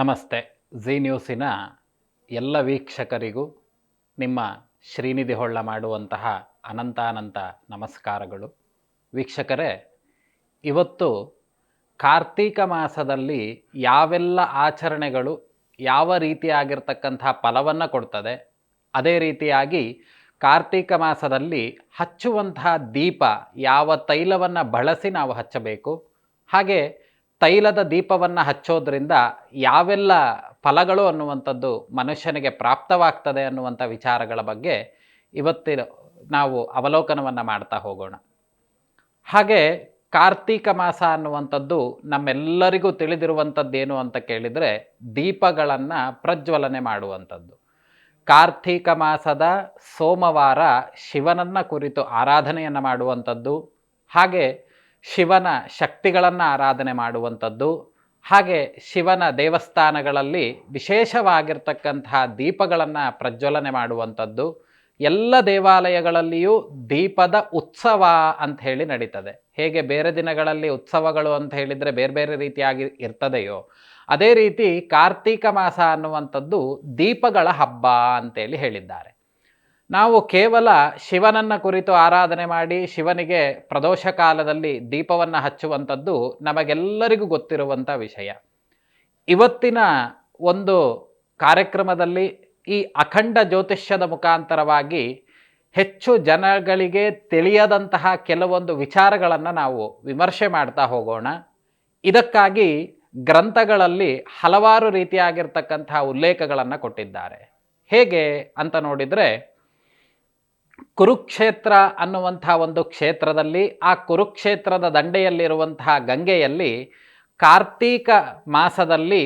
ನಮಸ್ತೆ. ಜಿ ನ್ಯೂಸಿನ ಎಲ್ಲ ವೀಕ್ಷಕರಿಗೂ ನಿಮ್ಮ ಶ್ರೀನಿಧಿ ಹೊಳ್ಳ ಮಾಡುವಂತಹ ಅನಂತಾನಂತ ನಮಸ್ಕಾರಗಳು. ವೀಕ್ಷಕರೇ, ಇವತ್ತು ಕಾರ್ತೀಕ ಮಾಸದಲ್ಲಿ ಯಾವೆಲ್ಲ ಆಚರಣೆಗಳು ಯಾವ ರೀತಿಯಾಗಿರ್ತಕ್ಕಂಥ ಫಲವನ್ನು ಕೊಡ್ತದೆ, ಅದೇ ರೀತಿಯಾಗಿ ಕಾರ್ತೀಕ ಮಾಸದಲ್ಲಿ ಹಚ್ಚುವಂತಹ ದೀಪ ಯಾವ ತೈಲವನ್ನು ಬಳಸಿ ನಾವು ಹಚ್ಚಬೇಕು, ಹಾಗೆ ತೈಲದ ದೀಪವನ್ನು ಹಚ್ಚೋದ್ರಿಂದ ಯಾವೆಲ್ಲ ಫಲಗಳು ಅನ್ನುವಂಥದ್ದು ಮನುಷ್ಯನಿಗೆ ಪ್ರಾಪ್ತವಾಗ್ತದೆ ಅನ್ನುವಂಥ ವಿಚಾರಗಳ ಬಗ್ಗೆ ಇವತ್ತಿನ ನಾವು ಅವಲೋಕನವನ್ನು ಮಾಡ್ತಾ ಹೋಗೋಣ. ಹಾಗೆ ಕಾರ್ತೀಕ ಮಾಸ ಅನ್ನುವಂಥದ್ದು ನಮ್ಮೆಲ್ಲರಿಗೂ ತಿಳಿದಿರುವಂಥದ್ದೇನು ಅಂತ ಕೇಳಿದರೆ ದೀಪಗಳನ್ನು ಪ್ರಜ್ವಲನೆ ಮಾಡುವಂಥದ್ದು. ಕಾರ್ತೀಕ ಮಾಸದ ಸೋಮವಾರ ಶಿವನನ್ನು ಕುರಿತು ಆರಾಧನೆಯನ್ನು ಮಾಡುವಂಥದ್ದು. ಹಾಗೆ ಶಿವನ ಶಕ್ತಿಗಳನ್ನು ಆರಾಧನೆ ಮಾಡುವಂಥದ್ದು. ಹಾಗೆ ಶಿವನ ದೇವಸ್ಥಾನಗಳಲ್ಲಿ ವಿಶೇಷವಾಗಿರ್ತಕ್ಕಂತಹ ದೀಪಗಳನ್ನು ಪ್ರಜ್ವಲನೆ ಮಾಡುವಂಥದ್ದು. ಎಲ್ಲ ದೇವಾಲಯಗಳಲ್ಲಿಯೂ ದೀಪದ ಉತ್ಸವ ಅಂತ ಹೇಳಿ ನಡೀತದೆ. ಹೇಗೆ ಬೇರೆ ದಿನಗಳಲ್ಲಿ ಉತ್ಸವಗಳು ಅಂತ ಹೇಳಿದರೆ ಬೇರೆ ಬೇರೆ ರೀತಿಯಾಗಿ ಇರ್ತದೆಯೋ, ಅದೇ ರೀತಿ ಕಾರ್ತೀಕ ಮಾಸ ಅನ್ನುವಂಥದ್ದು ದೀಪಗಳ ಹಬ್ಬ ಅಂತೇಳಿ ಹೇಳಿದ್ದಾರೆ. ನಾವು ಕೇವಲ ಶಿವನನ್ನು ಕುರಿತು ಆರಾಧನೆ ಮಾಡಿ ಶಿವನಿಗೆ ಪ್ರದೋಷ ಕಾಲದಲ್ಲಿ ದೀಪವನ್ನು ಹಚ್ಚುವಂಥದ್ದು ನಮಗೆಲ್ಲರಿಗೂ ಗೊತ್ತಿರುವಂಥ ವಿಷಯ. ಇವತ್ತಿನ ಒಂದು ಕಾರ್ಯಕ್ರಮದಲ್ಲಿ ಈ ಅಖಂಡ ಜ್ಯೋತಿಷ್ಯದ ಮುಖಾಂತರವಾಗಿ ಹೆಚ್ಚು ಜನಗಳಿಗೆ ತಿಳಿಯದಂತಹ ಕೆಲವೊಂದು ವಿಚಾರಗಳನ್ನು ನಾವು ವಿಮರ್ಶೆ ಮಾಡ್ತಾ ಹೋಗೋಣ. ಇದಕ್ಕಾಗಿ ಗ್ರಂಥಗಳಲ್ಲಿ ಹಲವಾರು ರೀತಿಯಾಗಿರ್ತಕ್ಕಂತಹ ಉಲ್ಲೇಖಗಳನ್ನು ಕೊಟ್ಟಿದ್ದಾರೆ. ಹೇಗೆ ಅಂತ ನೋಡಿದರೆ ಕುರುಕ್ಷೇತ್ರ ಅನ್ನುವಂಥ ಒಂದು ಕ್ಷೇತ್ರದಲ್ಲಿ, ಆ ಕುರುಕ್ಷೇತ್ರದ ದಂಡೆಯಲ್ಲಿರುವಂತಹ ಗಂಗೆಯಲ್ಲಿ ಕಾರ್ತೀಕ ಮಾಸದಲ್ಲಿ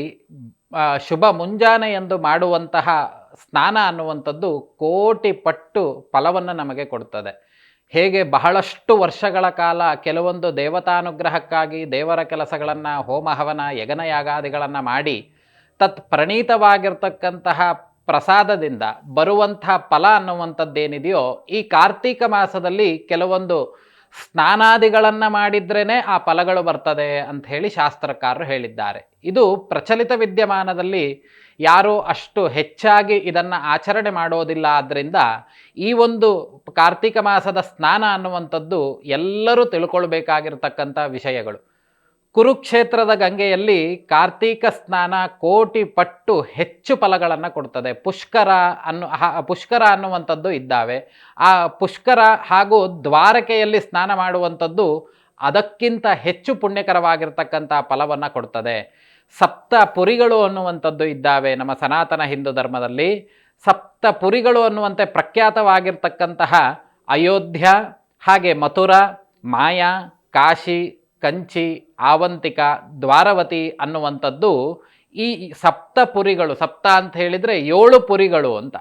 ಶುಭ ಮುಂಜಾನೆ ಎಂದು ಮಾಡುವಂತಹ ಸ್ನಾನ ಅನ್ನುವಂಥದ್ದು ಕೋಟಿ ಪಟ್ಟು ಫಲವನ್ನು ನಮಗೆ ಕೊಡ್ತದೆ. ಹೇಗೆ ಬಹಳಷ್ಟು ವರ್ಷಗಳ ಕಾಲ ಕೆಲವೊಂದು ದೇವತಾನುಗ್ರಹಕ್ಕಾಗಿ ದೇವರ ಕೆಲಸಗಳನ್ನು, ಹೋಮ ಹವನ, ಯಗನಯಾಗಾದಿಗಳನ್ನು ಮಾಡಿ ತತ್ ಪ್ರಣೀತವಾಗಿರ್ತಕ್ಕಂತಹ ಪ್ರಸಾದದಿಂದ ಬರುವಂಥ ಫಲ ಅನ್ನುವಂಥದ್ದೇನಿದೆಯೋ ಈ ಕಾರ್ತೀಕ ಮಾಸದಲ್ಲಿ ಕೆಲವೊಂದು ಸ್ನಾನಾದಿಗಳನ್ನು ಮಾಡಿದ್ರೇ ಆ ಫಲಗಳು ಬರ್ತದೆ ಅಂತ ಹೇಳಿ ಶಾಸ್ತ್ರಕಾರರು ಹೇಳಿದ್ದಾರೆ. ಇದು ಪ್ರಚಲಿತ ವಿದ್ಯಮಾನದಲ್ಲಿ ಯಾರೂ ಅಷ್ಟು ಹೆಚ್ಚಾಗಿ ಇದನ್ನು ಆಚರಣೆ ಮಾಡೋದಿಲ್ಲ. ಆದ್ದರಿಂದ ಈ ಒಂದು ಕಾರ್ತೀಕ ಮಾಸದ ಸ್ನಾನ ಅನ್ನುವಂಥದ್ದು ಎಲ್ಲರೂ ತಿಳ್ಕೊಳ್ಬೇಕಾಗಿರ್ತಕ್ಕಂಥ ವಿಷಯಗಳು. ಕುರುಕ್ಷೇತ್ರದ ಗಂಗೆಯಲ್ಲಿ ಕಾರ್ತೀಕ ಸ್ನಾನ ಕೋಟಿ ಪಟ್ಟು ಹೆಚ್ಚು ಫಲಗಳನ್ನು ಕೊಡ್ತದೆ. ಪುಷ್ಕರ ಅನ್ನು ಪುಷ್ಕರ ಅನ್ನುವಂಥದ್ದು ಇದ್ದಾವೆ. ಆ ಪುಷ್ಕರ ಹಾಗೂ ದ್ವಾರಕೆಯಲ್ಲಿ ಸ್ನಾನ ಮಾಡುವಂಥದ್ದು ಅದಕ್ಕಿಂತ ಹೆಚ್ಚು ಪುಣ್ಯಕರವಾಗಿರ್ತಕ್ಕಂಥ ಫಲವನ್ನು ಕೊಡ್ತದೆ. ಸಪ್ತ ಪುರಿಗಳು ಅನ್ನುವಂಥದ್ದು ಇದ್ದಾವೆ ನಮ್ಮ ಸನಾತನ ಹಿಂದೂ ಧರ್ಮದಲ್ಲಿ. ಸಪ್ತ ಪುರಿಗಳು ಅನ್ನುವಂತೆ ಪ್ರಖ್ಯಾತವಾಗಿರ್ತಕ್ಕಂತಹ ಅಯೋಧ್ಯ, ಹಾಗೆ ಮಥುರಾ, ಮಾಯಾ, ಕಾಶಿ ಕಂಚಿ ಆವಂತಿಕ ದ್ವಾರವತಿ ಅನ್ನುವಂಥದ್ದು ಈ ಸಪ್ತ ಪುರಿಗಳು ಸಪ್ತ ಅಂತ ಹೇಳಿದರೆ ಏಳು ಪುರಿಗಳು ಅಂತ.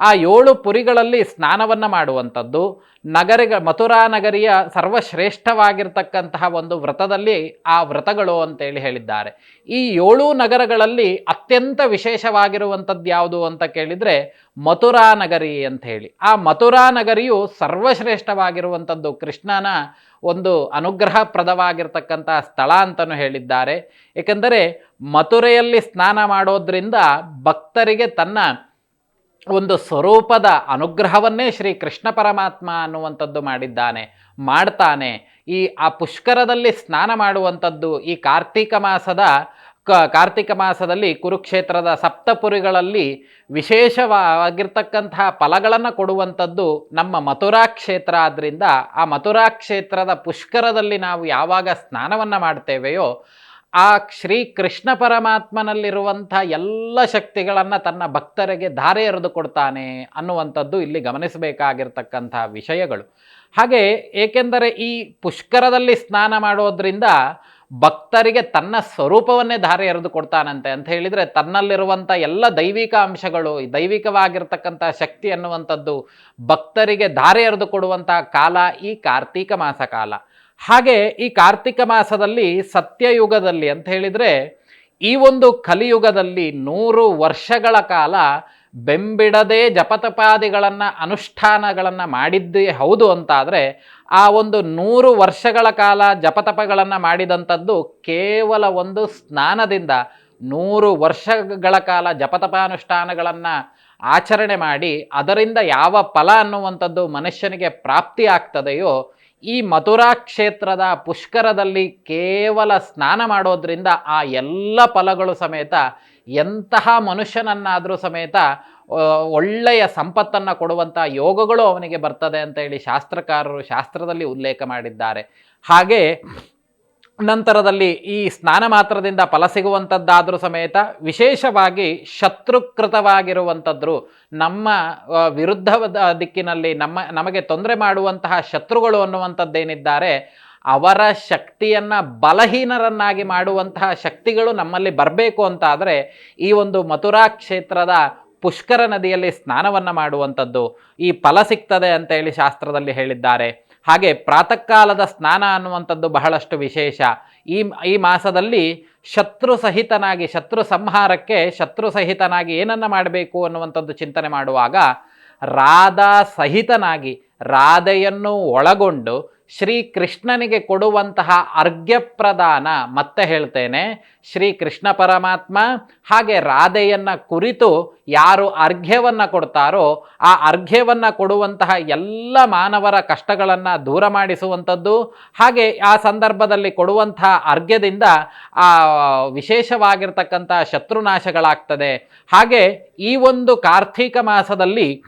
ಆ ಏಳು ಪುರಿಗಳಲ್ಲಿ ಸ್ನಾನವನ್ನು ಮಾಡುವಂಥದ್ದು. ನಗರಿಗ, ಮಥುರಾ ನಗರಿಯ ಸರ್ವಶ್ರೇಷ್ಠವಾಗಿರ್ತಕ್ಕಂತಹ ಒಂದು ವ್ರತದಲ್ಲಿ ಆ ವ್ರತಗಳು ಅಂತೇಳಿ ಹೇಳಿದ್ದಾರೆ. ಈ ಏಳು ನಗರಗಳಲ್ಲಿ ಅತ್ಯಂತ ವಿಶೇಷವಾಗಿರುವಂಥದ್ದು ಯಾವುದು ಅಂತ ಕೇಳಿದರೆ ಮಥುರಾ ನಗರಿ ಅಂತ ಹೇಳಿ ಆ ಮಥುರಾ ನಗರಿಯು ಸರ್ವಶ್ರೇಷ್ಠವಾಗಿರುವಂಥದ್ದು ಕೃಷ್ಣನ ಒಂದು ಅನುಗ್ರಹಪ್ರದವಾಗಿರ್ತಕ್ಕಂಥ ಸ್ಥಳ ಅಂತಲೂ ಹೇಳಿದ್ದಾರೆ. ಏಕೆಂದರೆ ಮಥುರೆಯಲ್ಲಿ ಸ್ನಾನ ಮಾಡೋದ್ರಿಂದ ಭಕ್ತರಿಗೆ ತನ್ನ ಒಂದು ಸ್ವರೂಪದ ಅನುಗ್ರಹವನ್ನೇ ಶ್ರೀ ಕೃಷ್ಣ ಪರಮಾತ್ಮ ಅನ್ನುವಂಥದ್ದು ಮಾಡಿದ್ದಾನೆ, ಮಾಡ್ತಾನೆ. ಈ, ಆ ಪುಷ್ಕರದಲ್ಲಿ ಸ್ನಾನ ಮಾಡುವಂಥದ್ದು ಈ ಕಾರ್ತೀಕ ಮಾಸದ ಕಾರ್ತೀಕ ಮಾಸದಲ್ಲಿ ಕುರುಕ್ಷೇತ್ರದ ಸಪ್ತಪುರಿಗಳಲ್ಲಿ ವಿಶೇಷವಾಗಿರ್ತಕ್ಕಂತಹ ಫಲಗಳನ್ನು ಕೊಡುವಂಥದ್ದು ನಮ್ಮ ಮಥುರಾ ಕ್ಷೇತ್ರ. ಆದ್ದರಿಂದ ಆ ಮಥುರಾ ಕ್ಷೇತ್ರದ ಪುಷ್ಕರದಲ್ಲಿ ನಾವು ಯಾವಾಗ ಸ್ನಾನವನ್ನು ಮಾಡ್ತೇವೆಯೋ ಆ ಶ್ರೀ ಕೃಷ್ಣ ಪರಮಾತ್ಮನಲ್ಲಿರುವಂಥ ಎಲ್ಲ ಶಕ್ತಿಗಳನ್ನು ತನ್ನ ಭಕ್ತರಿಗೆ ಧಾರೆ ಎರೆದು ಕೊಡ್ತಾನೆ ಅನ್ನುವಂಥದ್ದು ಇಲ್ಲಿ ಗಮನಿಸಬೇಕಾಗಿರ್ತಕ್ಕಂಥ ವಿಷಯಗಳು. ಹಾಗೆ ಏಕೆಂದರೆ ಈ ಪುಷ್ಕರದಲ್ಲಿ ಸ್ನಾನ ಮಾಡೋದ್ರಿಂದ ಭಕ್ತರಿಗೆ ತನ್ನ ಸ್ವರೂಪವನ್ನೇ ಧಾರೆ ಎರೆದು ಕೊಡ್ತಾನಂತೆ ಅಂತ ಹೇಳಿದರೆ ತನ್ನಲ್ಲಿರುವಂಥ ಎಲ್ಲ ದೈವಿಕ ಅಂಶಗಳು ದೈವಿಕವಾಗಿರ್ತಕ್ಕಂಥ ಶಕ್ತಿ ಅನ್ನುವಂಥದ್ದು ಭಕ್ತರಿಗೆ ಧಾರೆ ಎರೆದು ಕೊಡುವಂಥ ಕಾಲ ಈ ಕಾರ್ತೀಕ ಮಾಸ ಕಾಲ. ಹಾಗೆ ಈ ಕಾರ್ತಿಕ ಮಾಸದಲ್ಲಿ ಸತ್ಯಯುಗದಲ್ಲಿ ಅಂತ ಹೇಳಿದರೆ ಈ ಒಂದು ಕಲಿಯುಗದಲ್ಲಿ ನೂರು ವರ್ಷಗಳ ಕಾಲ ಬೆಂಬಿಡದೆ ಜಪತಪಾದಿಗಳನ್ನು, ಅನುಷ್ಠಾನಗಳನ್ನು ಮಾಡಿದ್ದೇ ಹೌದು ಅಂತಾದರೆ ಆ ಒಂದು ನೂರು ವರ್ಷಗಳ ಕಾಲ ಜಪತಪಗಳನ್ನು ಮಾಡಿದಂಥದ್ದು ಕೇವಲ ಒಂದು ಸ್ನಾನದಿಂದ ನೂರು ವರ್ಷಗಳ ಕಾಲ ಜಪತಪಾನುಷ್ಠಾನಗಳನ್ನು ಆಚರಣೆ ಮಾಡಿ ಅದರಿಂದ ಯಾವ ಫಲ ಅನ್ನುವಂಥದ್ದು ಮನುಷ್ಯನಿಗೆ ಪ್ರಾಪ್ತಿ ಆಗ್ತದೆಯೋ ಈ ಮಥುರಾ ಕ್ಷೇತ್ರದ ಪುಷ್ಕರದಲ್ಲಿ ಕೇವಲ ಸ್ನಾನ ಮಾಡೋದ್ರಿಂದ ಆ ಎಲ್ಲ ಫಲಗಳು ಸಮೇತ, ಎಂತಹ ಮನುಷ್ಯನನ್ನಾದರೂ ಸಮೇತ ಒಳ್ಳೆಯ ಸಂಪತ್ತನ್ನು ಕೊಡುವಂಥ ಯೋಗಗಳು ಅವನಿಗೆ ಬರ್ತದೆ ಅಂತ ಹೇಳಿ ಶಾಸ್ತ್ರಕಾರರು ಶಾಸ್ತ್ರದಲ್ಲಿ ಉಲ್ಲೇಖ ಮಾಡಿದ್ದಾರೆ. ಹಾಗೆ ನಂತರದಲ್ಲಿ ಈ ಸ್ನಾನ ಮಾತ್ರದಿಂದ ಫಲ ಸಿಗುವಂಥದ್ದಾದರೂ ಸಮೇತ ವಿಶೇಷವಾಗಿ ಶತ್ರುಕೃತವಾಗಿರುವಂಥದ್ದು ನಮ್ಮ ವಿರುದ್ಧವಾದ ದಿಕ್ಕಿನಲ್ಲಿ ನಮ್ಮ, ನಮಗೆ ತೊಂದರೆ ಮಾಡುವಂತಹ ಶತ್ರುಗಳು ಅನ್ನುವಂಥದ್ದೇನಿದ್ದಾರೆ, ಅವರ ಶಕ್ತಿಯನ್ನು ಬಲಹೀನರನ್ನಾಗಿ ಮಾಡುವಂತಹ ಶಕ್ತಿಗಳು ನಮ್ಮಲ್ಲಿ ಬರಬೇಕು ಅಂತ ಆದರೆ ಈ ಒಂದು ಮಥುರಾ ಕ್ಷೇತ್ರದ ಪುಷ್ಕರ ನದಿಯಲ್ಲಿ ಸ್ನಾನವನ್ನು ಮಾಡುವಂಥದ್ದು, ಈ ಫಲ ಸಿಗ್ತದೆ ಅಂತೇಳಿ ಶಾಸ್ತ್ರದಲ್ಲಿ ಹೇಳಿದ್ದಾರೆ. ಹಾಗೆ ಪ್ರಾತಃಕಾಲದ ಸ್ನಾನ ಅನ್ನುವಂಥದ್ದು ಬಹಳಷ್ಟು ವಿಶೇಷ. ಈ ಈ ಮಾಸದಲ್ಲಿ ಶತ್ರು ಸಹಿತನಾಗಿ, ಶತ್ರು ಸಂಹಾರಕ್ಕೆ ಶತ್ರು ಸಹಿತನಾಗಿ ಏನನ್ನು ಮಾಡಬೇಕು ಅನ್ನುವಂಥದ್ದು ಚಿಂತನೆ ಮಾಡುವಾಗ ರಾಧಾ ಸಹಿತನಾಗಿ ರಾಧೆಯನ್ನು ಒಳಗೊಂಡು ಶ್ರೀ ಕೃಷ್ಣನಿಗೆ ಕೊಡುವಂತಹ ಅರ್ಘ್ಯ ಪ್ರದಾನ ಮತ್ತೆ ಹೇಳ್ತೇನೆ. ಶ್ರೀ ಕೃಷ್ಣ ಪರಮಾತ್ಮ ಹಾಗೆ ರಾಧೆಯನ್ನು ಕುರಿತು ಯಾರು ಅರ್ಘ್ಯವನ್ನು ಕೊಡ್ತಾರೋ ಆ ಅರ್ಘ್ಯವನ್ನು ಕೊಡುವಂತಹ ಎಲ್ಲ ಮಾನವರ ಕಷ್ಟಗಳನ್ನು ದೂರ ಮಾಡಿಸುವಂಥದ್ದು. ಹಾಗೆ ಆ ಸಂದರ್ಭದಲ್ಲಿ ಕೊಡುವಂತಹ ಅರ್ಘ್ಯದಿಂದ ಆ ವಿಶೇಷವಾಗಿರ್ತಕ್ಕಂಥ ಶತ್ರುನಾಶಗಳಾಗ್ತದೆ. ಹಾಗೆ ಈ ಒಂದು ಕಾರ್ತೀಕ ಮಾಸದಲ್ಲಿ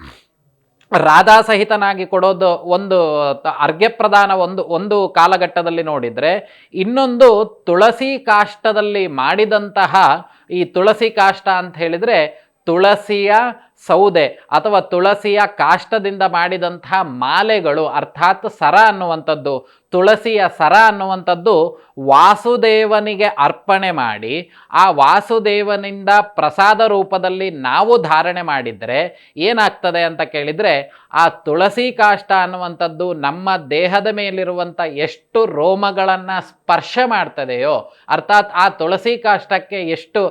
ರಾಧಾ ಸಹಿತನಾಗಿ ಕೊಡೋದು ಒಂದು ಅರ್ಘ್ಯಪ್ರಧಾನ ಒಂದು ಒಂದು ಕಾಲಘಟ್ಟದಲ್ಲಿ ನೋಡಿದರೆ, ಇನ್ನೊಂದು ತುಳಸಿ ಕಾಷ್ಟದಲ್ಲಿ ಮಾಡಿದಂತಹ ಈ ತುಳಸಿ ಕಾಷ್ಟ ಅಂತ ಹೇಳಿದರೆ ತುಳಸಿಯ ಸೌದೆ ಅಥವಾ ತುಳಸಿಯ ಕಾಷ್ಟದಿಂದ ಮಾಡಿದಂತಹ ಮಾಲೆಗಳು, ಅರ್ಥಾತ್ ಸರ ಅನ್ನುವಂಥದ್ದು, ತುಳಸಿಯ ಸರ ಅನ್ನುವಂಥದ್ದು ವಾಸುದೇವನಿಗೆ ಅರ್ಪಣೆ ಮಾಡಿ, ಆ ವಾಸುದೇವನಿಂದ ಪ್ರಸಾದ ರೂಪದಲ್ಲಿ ನಾವು ಧಾರಣೆ ಮಾಡಿದರೆ ಏನಾಗ್ತದೆ ಅಂತ ಕೇಳಿದರೆ, ಆ ತುಳಸಿ ಕಾಷ್ಟ ಅನ್ನುವಂಥದ್ದು ನಮ್ಮ ದೇಹದ ಮೇಲಿರುವಂಥ ಎಷ್ಟು ರೋಮಗಳನ್ನು ಸ್ಪರ್ಶ ಮಾಡ್ತದೆಯೋ, ಅರ್ಥಾತ್ ಆ ತುಳಸಿ ಕಾಷ್ಟಕ್ಕೆ ಎಷ್ಟು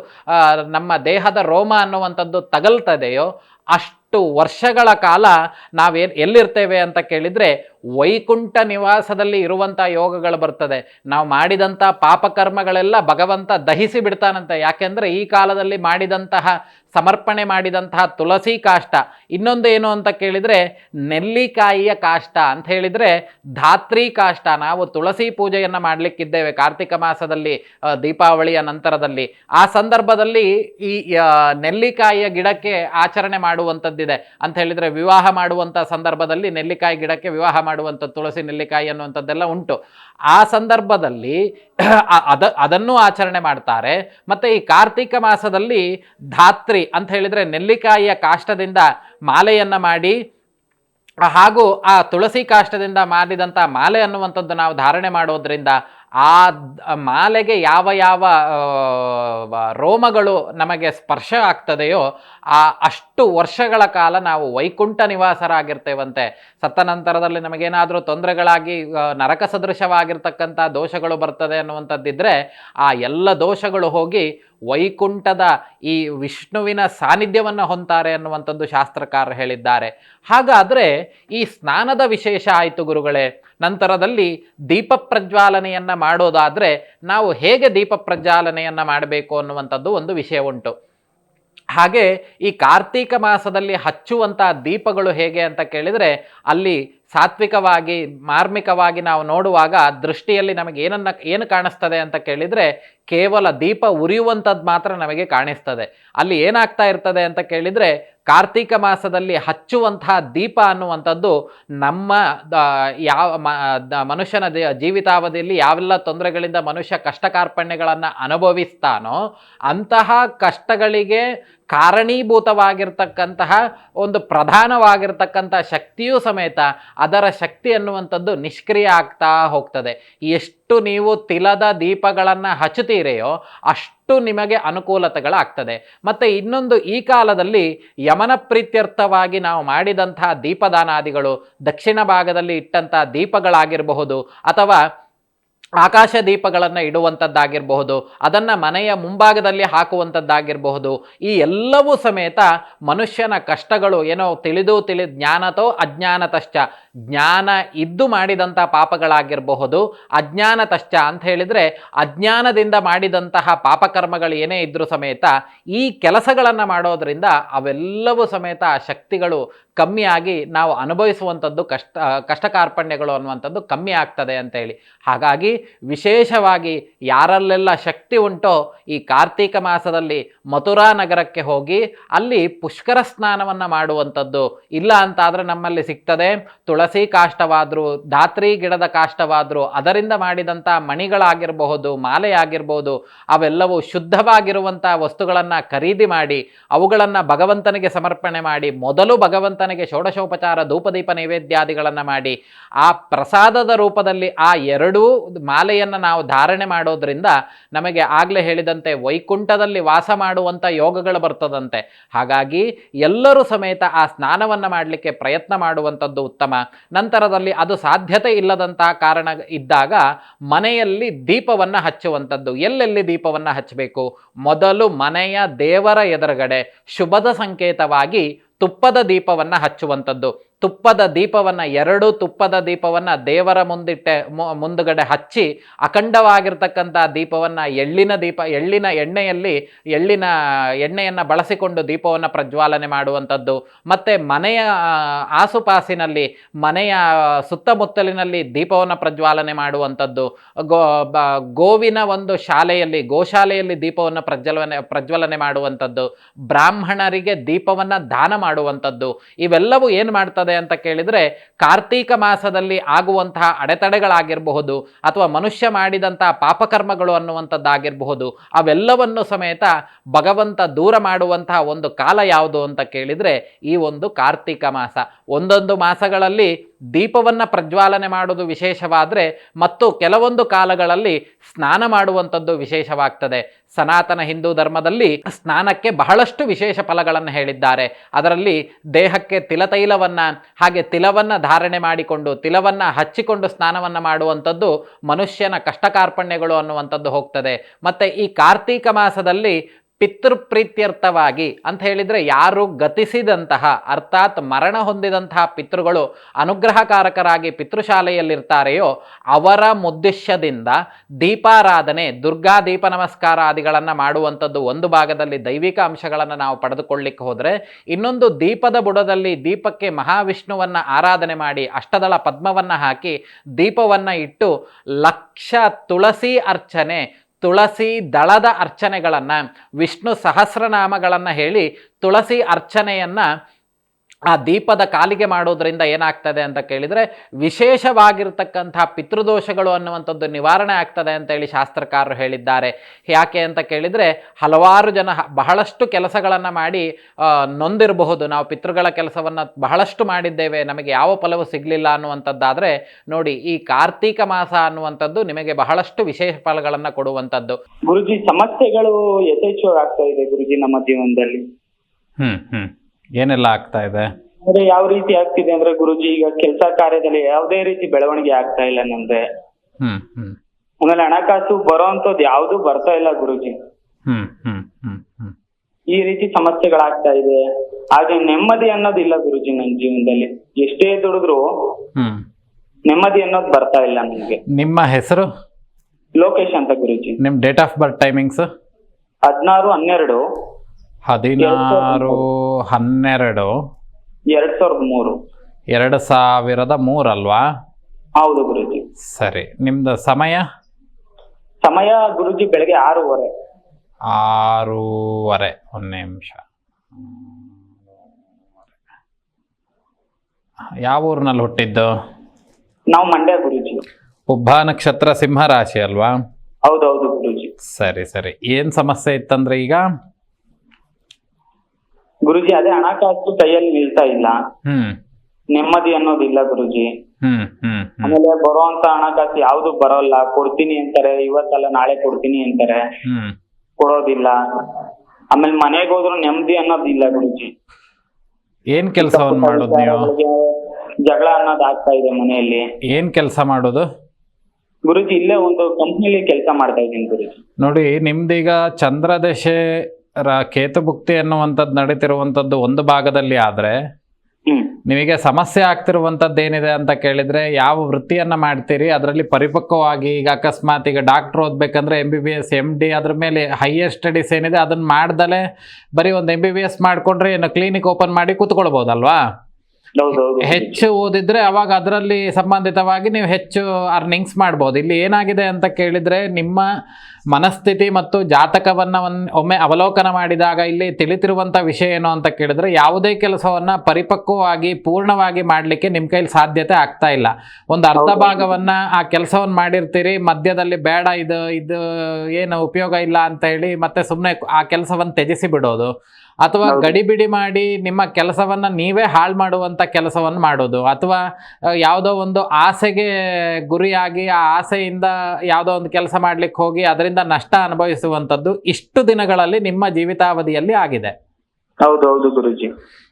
ನಮ್ಮ ದೇಹದ ರೋಮ ಅನ್ನುವಂಥದ್ದು ತಗಲ್ತದೆಯೋ ಅಷ್ಟು ವರ್ಷಗಳ ಕಾಲ ನಾವೇನು ಎಲ್ಲಿರ್ತೇವೆ ಅಂತ ಕೇಳಿದರೆ ವೈಕುಂಠ ನಿವಾಸದಲ್ಲಿ ಇರುವಂಥ ಯೋಗಗಳು ಬರ್ತದೆ. ನಾವು ಮಾಡಿದಂಥ ಪಾಪಕರ್ಮಗಳೆಲ್ಲ ಭಗವಂತ ದಹಿಸಿ ಬಿಡ್ತಾನಂತೆ. ಯಾಕೆಂದರೆ ಈ ಕಾಲದಲ್ಲಿ ಮಾಡಿದಂತಹ ಸಮರ್ಪಣೆ ಮಾಡಿದಂತಹ ತುಳಸಿ ಕಾಷ್ಟ. ಇನ್ನೊಂದು ಏನು ಅಂತ ಕೇಳಿದರೆ, ನೆಲ್ಲಿಕಾಯಿಯ ಕಾಷ್ಟ ಅಂತ ಹೇಳಿದರೆ, ಧಾತ್ರಿ ಕಾಷ್ಟ. ನಾವು ತುಳಸಿ ಪೂಜೆಯನ್ನು ಮಾಡಲಿಕ್ಕಿದ್ದೇವೆ ಕಾರ್ತಿಕ ಮಾಸದಲ್ಲಿ ದೀಪಾವಳಿಯ ನಂತರದಲ್ಲಿ. ಆ ಸಂದರ್ಭದಲ್ಲಿ ಈ ನೆಲ್ಲಿಕಾಯಿಯ ಗಿಡಕ್ಕೆ ಆಚರಣೆ ಮಾಡುವಂಥದ್ದಿದೆ. ಅಂತ ಹೇಳಿದರೆ, ವಿವಾಹ ಮಾಡುವಂಥ ಸಂದರ್ಭದಲ್ಲಿ ನೆಲ್ಲಿಕಾಯಿ ಗಿಡಕ್ಕೆ ವಿವಾಹ ಮಾಡುವಂಥ ತುಳಸಿ ನೆಲ್ಲಿಕಾಯಿ ಅನ್ನುವಂಥದ್ದೆಲ್ಲ ಉಂಟು. ಆ ಸಂದರ್ಭದಲ್ಲಿ ಅದ, ಅದನ್ನು ಆಚರಣೆ ಮಾಡ್ತಾರೆ. ಮತ್ತು ಈ ಕಾರ್ತಿಕ ಮಾಸದಲ್ಲಿ ಧಾತ್ರಿ ಅಂತ ಹೇಳಿದರೆ ನೆಲ್ಲಿಕಾಯಿಯ ಕಾಷ್ಟದಿಂದ ಮಾಲೆಯನ್ನು ಮಾಡಿ ಹಾಗೂ ಆ ತುಳಸಿ ಕಾಷ್ಟದಿಂದ ಮಾಡಿದಂಥ ಮಾಲೆ ಅನ್ನುವಂಥದ್ದು ನಾವು ಧಾರಣೆ ಮಾಡೋದ್ರಿಂದ ಆ ಮಾಲೆಗೆ ಯಾವ ಯಾವ ರೋಮಗಳು ನಮಗೆ ಸ್ಪರ್ಶ ಆಗ್ತದೆಯೋ ಆ ಅಷ್ಟು ವರ್ಷಗಳ ಕಾಲ ನಾವು ವೈಕುಂಠ ನಿವಾಸರಾಗಿರ್ತೇವಂತೆ. ಸತ್ತ ನಂತರದಲ್ಲಿ ನಮಗೇನಾದರೂ ತೊಂದರೆಗಳಾಗಿ ನರಕ ಸದೃಶವಾಗಿರ್ತಕ್ಕಂಥ ದೋಷಗಳು ಬರ್ತದೆ ಅನ್ನುವಂಥದ್ದಿದ್ದರೆ ಆ ಎಲ್ಲ ದೋಷಗಳು ಹೋಗಿ ವೈಕುಂಠದ ಈ ವಿಷ್ಣುವಿನ ಸಾನ್ನಿಧ್ಯವನ್ನು ಹೊಂತಾರೆ ಅನ್ನುವಂಥದ್ದು ಶಾಸ್ತ್ರಕಾರರು ಹೇಳಿದ್ದಾರೆ. ಹಾಗಾದರೆ ಈ ಸ್ನಾನದ ವಿಶೇಷ ಆಯಿತು ಗುರುಗಳೇ, ನಂತರದಲ್ಲಿ ದೀಪ ಪ್ರಜ್ವಾಲನೆಯನ್ನು ಮಾಡೋದಾದರೆ ನಾವು ಹೇಗೆ ದೀಪ ಪ್ರಜ್ವಾಲನೆಯನ್ನು ಮಾಡಬೇಕು ಅನ್ನುವಂಥದ್ದು ಒಂದು ವಿಷಯ ಉಂಟು. ಹಾಗೆ ಈ ಕಾರ್ತೀಕ ಮಾಸದಲ್ಲಿ ಹಚ್ಚುವಂಥ ದೀಪಗಳು ಹೇಗೆ ಅಂತ ಕೇಳಿದರೆ ಅಲ್ಲಿ ಸಾತ್ವಿಕವಾಗಿ, ಮಾರ್ಮಿಕವಾಗಿ ನಾವು ನೋಡುವಾಗ ದೃಷ್ಟಿಯಲ್ಲಿ ನಮಗೆ ಏನನ್ನ, ಏನು ಕಾಣಿಸ್ತದೆ ಅಂತ ಕೇಳಿದರೆ ಕೇವಲ ದೀಪ ಉರಿಯುವಂಥದ್ದು ಮಾತ್ರ ನಮಗೆ ಕಾಣಿಸ್ತದೆ. ಅಲ್ಲಿ ಏನಾಗ್ತಾ ಇರ್ತದೆ ಅಂತ ಕೇಳಿದರೆ ಕಾರ್ತೀಕ ಮಾಸದಲ್ಲಿ ಹಚ್ಚುವಂತಹ ದೀಪ ಅನ್ನುವಂಥದ್ದು ನಮ್ಮ ಯಾವ ಮನುಷ್ಯನ ಜೀವಿತಾವಧಿಯಲ್ಲಿ ಯಾವೆಲ್ಲ ತೊಂದರೆಗಳಿಂದ ಮನುಷ್ಯ ಕಷ್ಟ ಕಾರ್ಪಣ್ಯಗಳನ್ನು ಅನುಭವಿಸ್ತಾನೋ ಅಂತಹ ಕಷ್ಟಗಳಿಗೆ ಕಾರಣೀಭೂತವಾಗಿರ್ತಕ್ಕಂತಹ ಒಂದು ಪ್ರಧಾನವಾಗಿರ್ತಕ್ಕಂಥ ಶಕ್ತಿಯೂ ಸಮೇತ ಅದರ ಶಕ್ತಿ ಅನ್ನುವಂಥದ್ದು ನಿಷ್ಕ್ರಿಯ ಆಗ್ತಾ ಹೋಗ್ತದೆ. ಎಷ್ಟು ನೀವು ತಿಲದ ದೀಪಗಳನ್ನು ಹಚ್ಚುತ್ತೀರೆಯೋ ಅಷ್ಟು ನಿಮಗೆ ಅನುಕೂಲತೆಗಳಾಗ್ತದೆ. ಮತ್ತು ಇನ್ನೊಂದು ಈ ಕಾಲದಲ್ಲಿ ಯಮನ ಪ್ರೀತ್ಯರ್ಥವಾಗಿ ನಾವು ಮಾಡಿದಂತಹ ದೀಪದಾನಾದಿಗಳು ದಕ್ಷಿಣ ಭಾಗದಲ್ಲಿ ಇಟ್ಟಂತಹ ದೀಪಗಳಾಗಿರಬಹುದು ಅಥವಾ ಆಕಾಶ ದೀಪಗಳನ್ನು ಇಡುವಂಥದ್ದಾಗಿರಬಹುದು ಅದನ್ನು ಮನೆಯ ಮುಂಭಾಗದಲ್ಲಿ ಹಾಕುವಂಥದ್ದಾಗಿರಬಹುದು ಈ ಎಲ್ಲವೂ ಸಮೇತ ಮನುಷ್ಯನ ಕಷ್ಟಗಳು ಏನೋ ತಿಳಿದು ತಿಳಿ ಜ್ಞಾನತೋ ಅಜ್ಞಾನತಶ್ಚ. ಜ್ಞಾನ ಇದ್ದು ಮಾಡಿದಂಥ ಪಾಪಗಳಾಗಿರಬಹುದು, ಅಜ್ಞಾನತಶ್ಚ ಅಂತ ಹೇಳಿದರೆ ಅಜ್ಞಾನದಿಂದ ಮಾಡಿದಂತಹ ಪಾಪಕರ್ಮಗಳು ಏನೇ ಇದ್ದರೂ ಸಮೇತ ಈ ಕೆಲಸಗಳನ್ನು ಮಾಡೋದರಿಂದ ಅವೆಲ್ಲವೂ ಸಮೇತ ಶಕ್ತಿಗಳು ಕಮ್ಮಿಯಾಗಿ ನಾವು ಅನುಭವಿಸುವಂಥದ್ದು ಕಷ್ಟ ಕಷ್ಟ ಕಾರ್ಪಣ್ಯಗಳು ಅನ್ನುವಂಥದ್ದು ಕಮ್ಮಿ ಆಗ್ತದೆ ಅಂತ ಹೇಳಿ. ಹಾಗಾಗಿ ವಿಶೇಷವಾಗಿ ಯಾರಲ್ಲೆಲ್ಲ ಶಕ್ತಿ ಉಂಟೋ ಈ ಕಾರ್ತೀಕ ಮಾಸದಲ್ಲಿ ಮಥುರಾ ನಗರಕ್ಕೆ ಹೋಗಿ ಅಲ್ಲಿ ಪುಷ್ಕರ ಸ್ನಾನವನ್ನು ಮಾಡುವಂಥದ್ದು ಇಲ್ಲ ಅಂತಾದರೆ ನಮ್ಮಲ್ಲಿ ಸಿಗ್ತದೆ. ತುಳಸಿ ಕಾಷ್ಟವಾದರೂ, ಧಾತ್ರಿ ಗಿಡದ ಕಾಷ್ಟವಾದರೂ ಅದರಿಂದ ಮಾಡಿದಂಥ ಮಣಿಗಳಾಗಿರಬಹುದು ಮಾಲೆ ಆಗಿರ್ಬೋದು ಅವೆಲ್ಲವೂ ಶುದ್ಧವಾಗಿರುವಂಥ ವಸ್ತುಗಳನ್ನು ಖರೀದಿ ಮಾಡಿ, ಅವುಗಳನ್ನು ಭಗವಂತನಿಗೆ ಸಮರ್ಪಣೆ ಮಾಡಿ, ಮೊದಲು ಭಗವಂತನಿಗೆ ಷೋಡಶೋಪಚಾರ, ಧೂಪದೀಪ ನೈವೇದ್ಯಾದಿಗಳನ್ನು ಮಾಡಿ, ಆ ಪ್ರಸಾದದ ರೂಪದಲ್ಲಿ ಆ ಎರಡೂ ಮಾಲೆಯನ್ನು ನಾವು ಧಾರಣೆ ಮಾಡೋದ್ರಿಂದ ನಮಗೆ ಆಗಲೇ ಹೇಳಿದಂತೆ ವೈಕುಂಠದಲ್ಲಿ ವಾಸ ಮಾಡುವಂಥ ಯೋಗಗಳು ಬರ್ತದಂತೆ. ಹಾಗಾಗಿ ಎಲ್ಲರೂ ಸಮೇತ ಆ ಸ್ನಾನವನ್ನು ಮಾಡಲಿಕ್ಕೆ ಪ್ರಯತ್ನ ಮಾಡುವಂಥದ್ದು ಉತ್ತಮ. ನಂತರದಲ್ಲಿ ಅದು ಸಾಧ್ಯತೆ ಇಲ್ಲದಂತಹ ಕಾರಣ ಇದ್ದಾಗ ಮನೆಯಲ್ಲಿ ದೀಪವನ್ನು ಹಚ್ಚುವಂಥದ್ದು. ಎಲ್ಲೆಲ್ಲಿ ದೀಪವನ್ನು ಹಚ್ಚಬೇಕು? ಮೊದಲು ಮನೆಯ ದೇವರ ಎದುರುಗಡೆ. ಶುಭದ ಸಂಕೇತವಾಗಿ ತುಪ್ಪದ ದೀಪವನ್ನು ಹಚ್ಚುವಂಥದ್ದು. ತುಪ್ಪದ ದೀಪವನ್ನು, ಎರಡು ತುಪ್ಪದ ದೀಪವನ್ನು ದೇವರ ಮುಂದಿಟ್ಟೆ ಮುಂದುಗಡೆ ಹಚ್ಚಿ ಅಖಂಡವಾಗಿರ್ತಕ್ಕಂಥ ದೀಪವನ್ನು ಎಳ್ಳಿನ ದೀಪ, ಎಳ್ಳಿನ ಎಣ್ಣೆಯಲ್ಲಿ, ಎಳ್ಳಿನ ಎಣ್ಣೆಯನ್ನು ಬಳಸಿಕೊಂಡು ದೀಪವನ್ನು ಪ್ರಜ್ವಾಲನೆ ಮಾಡುವಂಥದ್ದು. ಮತ್ತು ಮನೆಯ ಆಸುಪಾಸಿನಲ್ಲಿ, ಮನೆಯ ಸುತ್ತಮುತ್ತಲಿನಲ್ಲಿ ದೀಪವನ್ನು ಪ್ರಜ್ವಾಲನೆ ಮಾಡುವಂಥದ್ದು. ಗೋ ಗೋವಿನ ಒಂದು ಶಾಲೆಯಲ್ಲಿ, ಗೋಶಾಲೆಯಲ್ಲಿ ದೀಪವನ್ನು ಪ್ರಜ್ವಲನೆ ಪ್ರಜ್ವಲನೆ ಮಾಡುವಂಥದ್ದು. ಬ್ರಾಹ್ಮಣರಿಗೆ ದೀಪವನ್ನು ದಾನ ಮಾಡುವಂಥದ್ದು. ಇವೆಲ್ಲವೂ ಏನು ಮಾಡ್ತದೆ? ಅಂತ ಕೇಳಿದರೆ ಕಾರ್ತೀಕ ಮಾಸದಲ್ಲಿ ಆಗುವಂತಹ ಅಡೆತಡೆಗಳಾಗಿರಬಹುದು ಅಥವಾ ಮನುಷ್ಯ ಮಾಡಿದಂತಹ ಪಾಪಕರ್ಮಗಳು ಅನ್ನುವಂಥದ್ದಾಗಿರಬಹುದು, ಅವೆಲ್ಲವನ್ನು ಸಮೇತ ಭಗವಂತ ದೂರ ಮಾಡುವಂತಹ ಒಂದು ಕಾಲ ಯಾವುದು ಅಂತ ಕೇಳಿದರೆ ಈ ಒಂದು ಕಾರ್ತೀಕ ಮಾಸ. ಒಂದೊಂದು ಮಾಸಗಳಲ್ಲಿ ದೀಪವನ್ನು ಪ್ರಜ್ವಾಲನೆ ಮಾಡೋದು ವಿಶೇಷವಾದರೆ ಮತ್ತು ಕೆಲವೊಂದು ಕಾಲಗಳಲ್ಲಿ ಸ್ನಾನ ಮಾಡುವಂಥದ್ದು ವಿಶೇಷವಾಗ್ತದೆ. ಸನಾತನ ಹಿಂದೂ ಧರ್ಮದಲ್ಲಿ ಸ್ನಾನಕ್ಕೆ ಬಹಳಷ್ಟು ವಿಶೇಷ ಫಲಗಳನ್ನು ಹೇಳಿದ್ದಾರೆ. ಅದರಲ್ಲಿ ದೇಹಕ್ಕೆ ತಿಲತೈಲವನ್ನು, ಹಾಗೆ ತಿಲವನ್ನು ಧಾರಣೆ ಮಾಡಿಕೊಂಡು, ತಿಲವನ್ನು ಹಚ್ಚಿಕೊಂಡು ಸ್ನಾನವನ್ನು ಮಾಡುವಂಥದ್ದು ಮನುಷ್ಯನ ಕಷ್ಟ ಕಾರ್ಪಣ್ಯಗಳು ಅನ್ನುವಂಥದ್ದು ಹೋಗ್ತದೆ. ಮತ್ತು ಈ ಕಾರ್ತೀಕ ಮಾಸದಲ್ಲಿ ಪಿತೃಪ್ರೀತ್ಯರ್ಥವಾಗಿ ಅಂತ ಹೇಳಿದರೆ ಯಾರು ಗತಿಸಿದಂತಹ, ಅರ್ಥಾತ್ ಮರಣ ಹೊಂದಿದಂತಹ ಪಿತೃಗಳು ಅನುಗ್ರಹಕಾರಕರಾಗಿ ಪಿತೃಶಾಲೆಯಲ್ಲಿರ್ತಾರೆಯೋ, ಅವರ ಮುದ್ದೇಶದಿಂದ ದೀಪಾರಾಧನೆ, ದುರ್ಗಾ ದೀಪ ನಮಸ್ಕಾರ ಆದಿಗಳನ್ನು ಮಾಡುವಂಥದ್ದು ಒಂದು ಭಾಗದಲ್ಲಿ ದೈವಿಕ ಅಂಶಗಳನ್ನು ನಾವು ಪಡೆದುಕೊಳ್ಳಿಕ್ಕೆ ಹೋದರೆ, ಇನ್ನೊಂದು ದೀಪದ ಬುಡದಲ್ಲಿ ದೀಪಕ್ಕೆ ಮಹಾವಿಷ್ಣುವನ್ನು ಆರಾಧನೆ ಮಾಡಿ, ಅಷ್ಟದಳ ಪದ್ಮವನ್ನು ಹಾಕಿ ದೀಪವನ್ನು ಇಟ್ಟು ಲಕ್ಷ ತುಳಸಿ ಅರ್ಚನೆ ತುಳಸಿ ದಳದ ಅರ್ಚನೆಗಳನ್ನು ವಿಷ್ಣು ಸಹಸ್ರನಾಮಗಳನ್ನು ಹೇಳಿ ತುಳಸಿ ಅರ್ಚನೆಯನ್ನು ಆ ದೀಪದ ಕಾಲಿಗೆ ಮಾಡೋದ್ರಿಂದ ಏನಾಗ್ತದೆ ಅಂತ ಕೇಳಿದರೆ ವಿಶೇಷವಾಗಿರ್ತಕ್ಕಂಥ ಪಿತೃದೋಷಗಳು ಅನ್ನುವಂಥದ್ದು ನಿವಾರಣೆ ಆಗ್ತದೆ ಅಂತೇಳಿ ಶಾಸ್ತ್ರಕಾರರು ಹೇಳಿದ್ದಾರೆ. ಯಾಕೆ ಅಂತ ಕೇಳಿದರೆ ಹಲವಾರು ಜನ ಬಹಳಷ್ಟು ಕೆಲಸಗಳನ್ನು ಮಾಡಿ ನೊಂದಿರಬಹುದು. ನಾವು ಪಿತೃಗಳ ಕೆಲಸವನ್ನು ಬಹಳಷ್ಟು ಮಾಡಿದ್ದೇವೆ. ನಮಗೆ ಯಾವ ಫಲವು ಸಿಗಲಿಲ್ಲ ಅನ್ನುವಂಥದ್ದಾದರೆ ನೋಡಿ ಈ ಕಾರ್ತೀಕ ಮಾಸ ಅನ್ನುವಂಥದ್ದು ನಿಮಗೆ ಬಹಳಷ್ಟು ವಿಶೇಷ ಫಲಗಳನ್ನು ಕೊಡುವಂಥದ್ದು. ಗುರುಜಿ ಸಮಸ್ಯೆಗಳು ಯಥೇಚ್ಛವಾಗ್ತಾ ಇದೆ ಗುರುಜಿ ನಮ್ಮ ಜೀವನದಲ್ಲಿ. ಹ್ಞೂ ಹ್ಞೂ ಏನೆಲ್ಲ ಆಗ್ತಾ ಇದೆ? ಅಂದ್ರೆ ಯಾವ ರೀತಿ ಆಗ್ತಿದೆ ಅಂದ್ರೆ ಗುರುಜಿ ಈಗ ಕೆಲಸ ಕಾರ್ಯದಲ್ಲಿ ಯಾವುದೇ ರೀತಿ ಬೆಳವಣಿಗೆ ಆಗ್ತಾ ಇಲ್ಲ ನಮ್ದೆ. ಹ್ಮ್ ಆಮೇಲೆ ಹಣಕಾಸು ಬರೋಂಥದ್ದು ಯಾವ್ದು ಬರ್ತಾ ಇಲ್ಲ ಗುರುಜಿ. ಹ್ಮ್ ಹ್ಮ್ ಈ ರೀತಿ ಸಮಸ್ಯೆಗಳಾಗ್ತಾ ಇದೆ. ಹಾಗೆ ನೆಮ್ಮದಿ ಅನ್ನೋದಿಲ್ಲ ಗುರುಜಿ ನನ್ನ ಜೀವನದಲ್ಲಿ. ಎಷ್ಟೇ ದುಡಿದ್ರು ನೆಮ್ಮದಿ ಅನ್ನೋದು ಬರ್ತಾ ಇಲ್ಲ ನನಗೆ ನಿಮ್ಮ ಹೆಸರು? ಲೋಕೇಶ್ ಅಂತ ಗುರುಜಿ. ನಿಮ್ ಡೇಟ್ ಆಫ್ ಬರ್ತ್ ಟೈಮಿಂಗ್ಸ್ ಹದಿನಾರು ಹನ್ನೆರಡು. ಹದಿನಾರು ಹನ್ನೆರಡು. ಎರಡ್ ಸಾವಿರದ ಮೂರು. ಎರಡ್ ಸಾವಿರದ ಮೂರಲ್ವಾ? ಹೌದು ಗುರುಜಿ. ಸರಿ ನಿಮ್ದು ಸಮಯ? ಸಮಯ ಗುರುಜಿ ಬೆಳಗ್ಗೆ ಆರೂವರೆ. ಆರೂವರೆ ಒಂದು ನಿಮಿಷ. ಯಾವ ಊರಿನಲ್ಲಿ ಹುಟ್ಟಿದ್ದು? ನಾವು ಮಂಡ್ಯ ಗುರುಜಿ. ಉಬ್ಬ ನಕ್ಷತ್ರ ಸಿಂಹ ರಾಶಿ ಅಲ್ವಾ? ಹೌದೌದು ಗುರುಜಿ. ಸರಿ ಸರಿ. ಏನು ಸಮಸ್ಯೆ ಇತ್ತಂದ್ರೆ ಈಗ? ಗುರುಜಿ ಅದೇ ಹಣಕಾಸು ಕೈಯಲ್ಲಿ ನಿಲ್ತಾ ಇಲ್ಲ. ಹ್ಮ್. ನೆಮ್ಮದಿ ಅನ್ನೋದಿಲ್ಲ ಗುರುಜಿ. ಹ್ಮ್ ಹ್ಮ್ ಹ್ಮ್. ಆಮೇಲೆ ಬರುವಂತ ಹಣಕಾಸು ಯಾವ್ದು ಬರೋಲ್ಲ. ಕೊಡ್ತೀನಿ ಅಂತಾರೆ ಇವತ್ತಲ್ಲ ನಾಳೆ ಕೊಡ್ತೀನಿ ಅಂತಾರೆ. ಹ್ಮ್. ಕೊಡೋದಿಲ್ಲ. ಆಮೇಲೆ ಮನೆಗೆ ಹೋದ್ರು ನೆಮ್ಮದಿ ಅನ್ನೋದಿಲ್ಲ ಗುರುಜಿ. ಏನ್ ಕೆಲಸ ಮಾಡೋದು ನೀವು? ಜಗಳ ಅನ್ನೋದು ಆಗ್ತಾ ಇದೆ ಮನೆಯಲ್ಲಿ. ಏನ್ ಕೆಲಸ ಮಾಡೋದು? ಗುರುಜಿ ಇಲ್ಲೇ ಒಂದು ಕಂಪ್ನಿಲಿ ಕೆಲಸ ಮಾಡ್ತಾ ಇದ್ದೀನಿ ಗುರುಜಿ. ನೋಡಿ ನಿಮ್ದೀಗ ಚಂದ್ರದಶೆ ರ ಕೇತುಭುಕ್ತಿ ಅನ್ನುವಂಥದ್ದು ನಡೀತಿರುವಂಥದ್ದು ಒಂದು ಭಾಗದಲ್ಲಿ ಆದರೆ ನಿಮಗೆ ಸಮಸ್ಯೆ ಆಗ್ತಿರುವಂಥದ್ದು ಏನಿದೆ ಅಂತ ಕೇಳಿದರೆ ಯಾವ ವೃತ್ತಿಯನ್ನು ಮಾಡ್ತೀರಿ? ಅದರಲ್ಲಿ ಪರಿಪಕ್ವವಾಗಿ ಈಗ ಅಕಸ್ಮಾತ್ ಈಗ doctor ಓದಬೇಕಂದ್ರೆ M B B S M D ಅದ್ರ ಮೇಲೆ ಹೈಯರ್ ಸ್ಟಡೀಸ್ ಏನಿದೆ ಅದನ್ನು ಮಾಡ್ದಲೇ ಬರೀ ಒಂದು ಎಂ ಬಿ ಬಿ ಎಸ್ ಮಾಡಿಕೊಂಡ್ರೆ ಏನು ಕ್ಲಿನಿಕ್ ಓಪನ್ ಮಾಡಿ ಕೂತ್ಕೊಳ್ಬೋದಲ್ವಾ? ಹೆಚ್ಚು ಓದಿದ್ರೆ ಅವಾಗ ಅದರಲ್ಲಿ ಸಂಬಂಧಿತವಾಗಿ ನೀವು ಹೆಚ್ಚು ಅರ್ನಿಂಗ್ಸ್ ಮಾಡ್ಬೋದು. ಇಲ್ಲಿ ಏನಾಗಿದೆ ಅಂತ ಕೇಳಿದ್ರೆ ನಿಮ್ಮ ಮನಸ್ಥಿತಿ ಮತ್ತು ಜಾತಕವನ್ನು ಒನ್ ಒಮ್ಮೆ ಅವಲೋಕನ ಮಾಡಿದಾಗ ಇಲ್ಲಿ ತಿಳಿತಿರುವಂಥ ವಿಷಯ ಏನು ಅಂತ ಕೇಳಿದ್ರೆ ಯಾವುದೇ ಕೆಲಸವನ್ನು ಪರಿಪಕ್ವವಾಗಿ ಪೂರ್ಣವಾಗಿ ಮಾಡಲಿಕ್ಕೆ ನಿಮ್ಮ ಕೈಲಿ ಸಾಧ್ಯತೆ ಆಗ್ತಾ ಇಲ್ಲ. ಒಂದು ಅರ್ಧ ಭಾಗವನ್ನ ಆ ಕೆಲಸವನ್ನು ಮಾಡಿರ್ತೀರಿ ಮಧ್ಯದಲ್ಲಿ ಬೇಡ ಇದು ಇದು ಏನು ಉಪಯೋಗ ಇಲ್ಲ ಅಂತ ಹೇಳಿ ಮತ್ತೆ ಸುಮ್ಮನೆ ಆ ಕೆಲಸವನ್ನು ತ್ಯಜಿಸಿ ಬಿಡೋದು. ಅಥವಾ. ಗಡಿಬಿಡಿ ಮಾಡಿ ನಿಮ್ಮ ಕೆಲಸವನ್ನ ನೀವೇ ಹಾಳು ಮಾಡುವಂತ ಕೆಲಸವನ್ನು ಮಾಡೋದು. ಅಥವಾ ಯಾವುದೋ ಒಂದು ಆಸೆಗೆ ಗುರಿಯಾಗಿ ಆ ಆಸೆಯಿಂದ ಯಾವುದೋ ಒಂದು ಕೆಲಸ ಮಾಡ್ಲಿಕ್ಕೆ ಹೋಗಿ ಅದರಿಂದ ನಷ್ಟ ಅನುಭವಿಸುವಂಥದ್ದು ಇಷ್ಟು ದಿನಗಳಲ್ಲಿ ನಿಮ್ಮ ಜೀವಿತಾವಧಿಯಲ್ಲಿ ಆಗಿದೆ. ಹೌದು ಹೌದು ಗುರುಜಿ.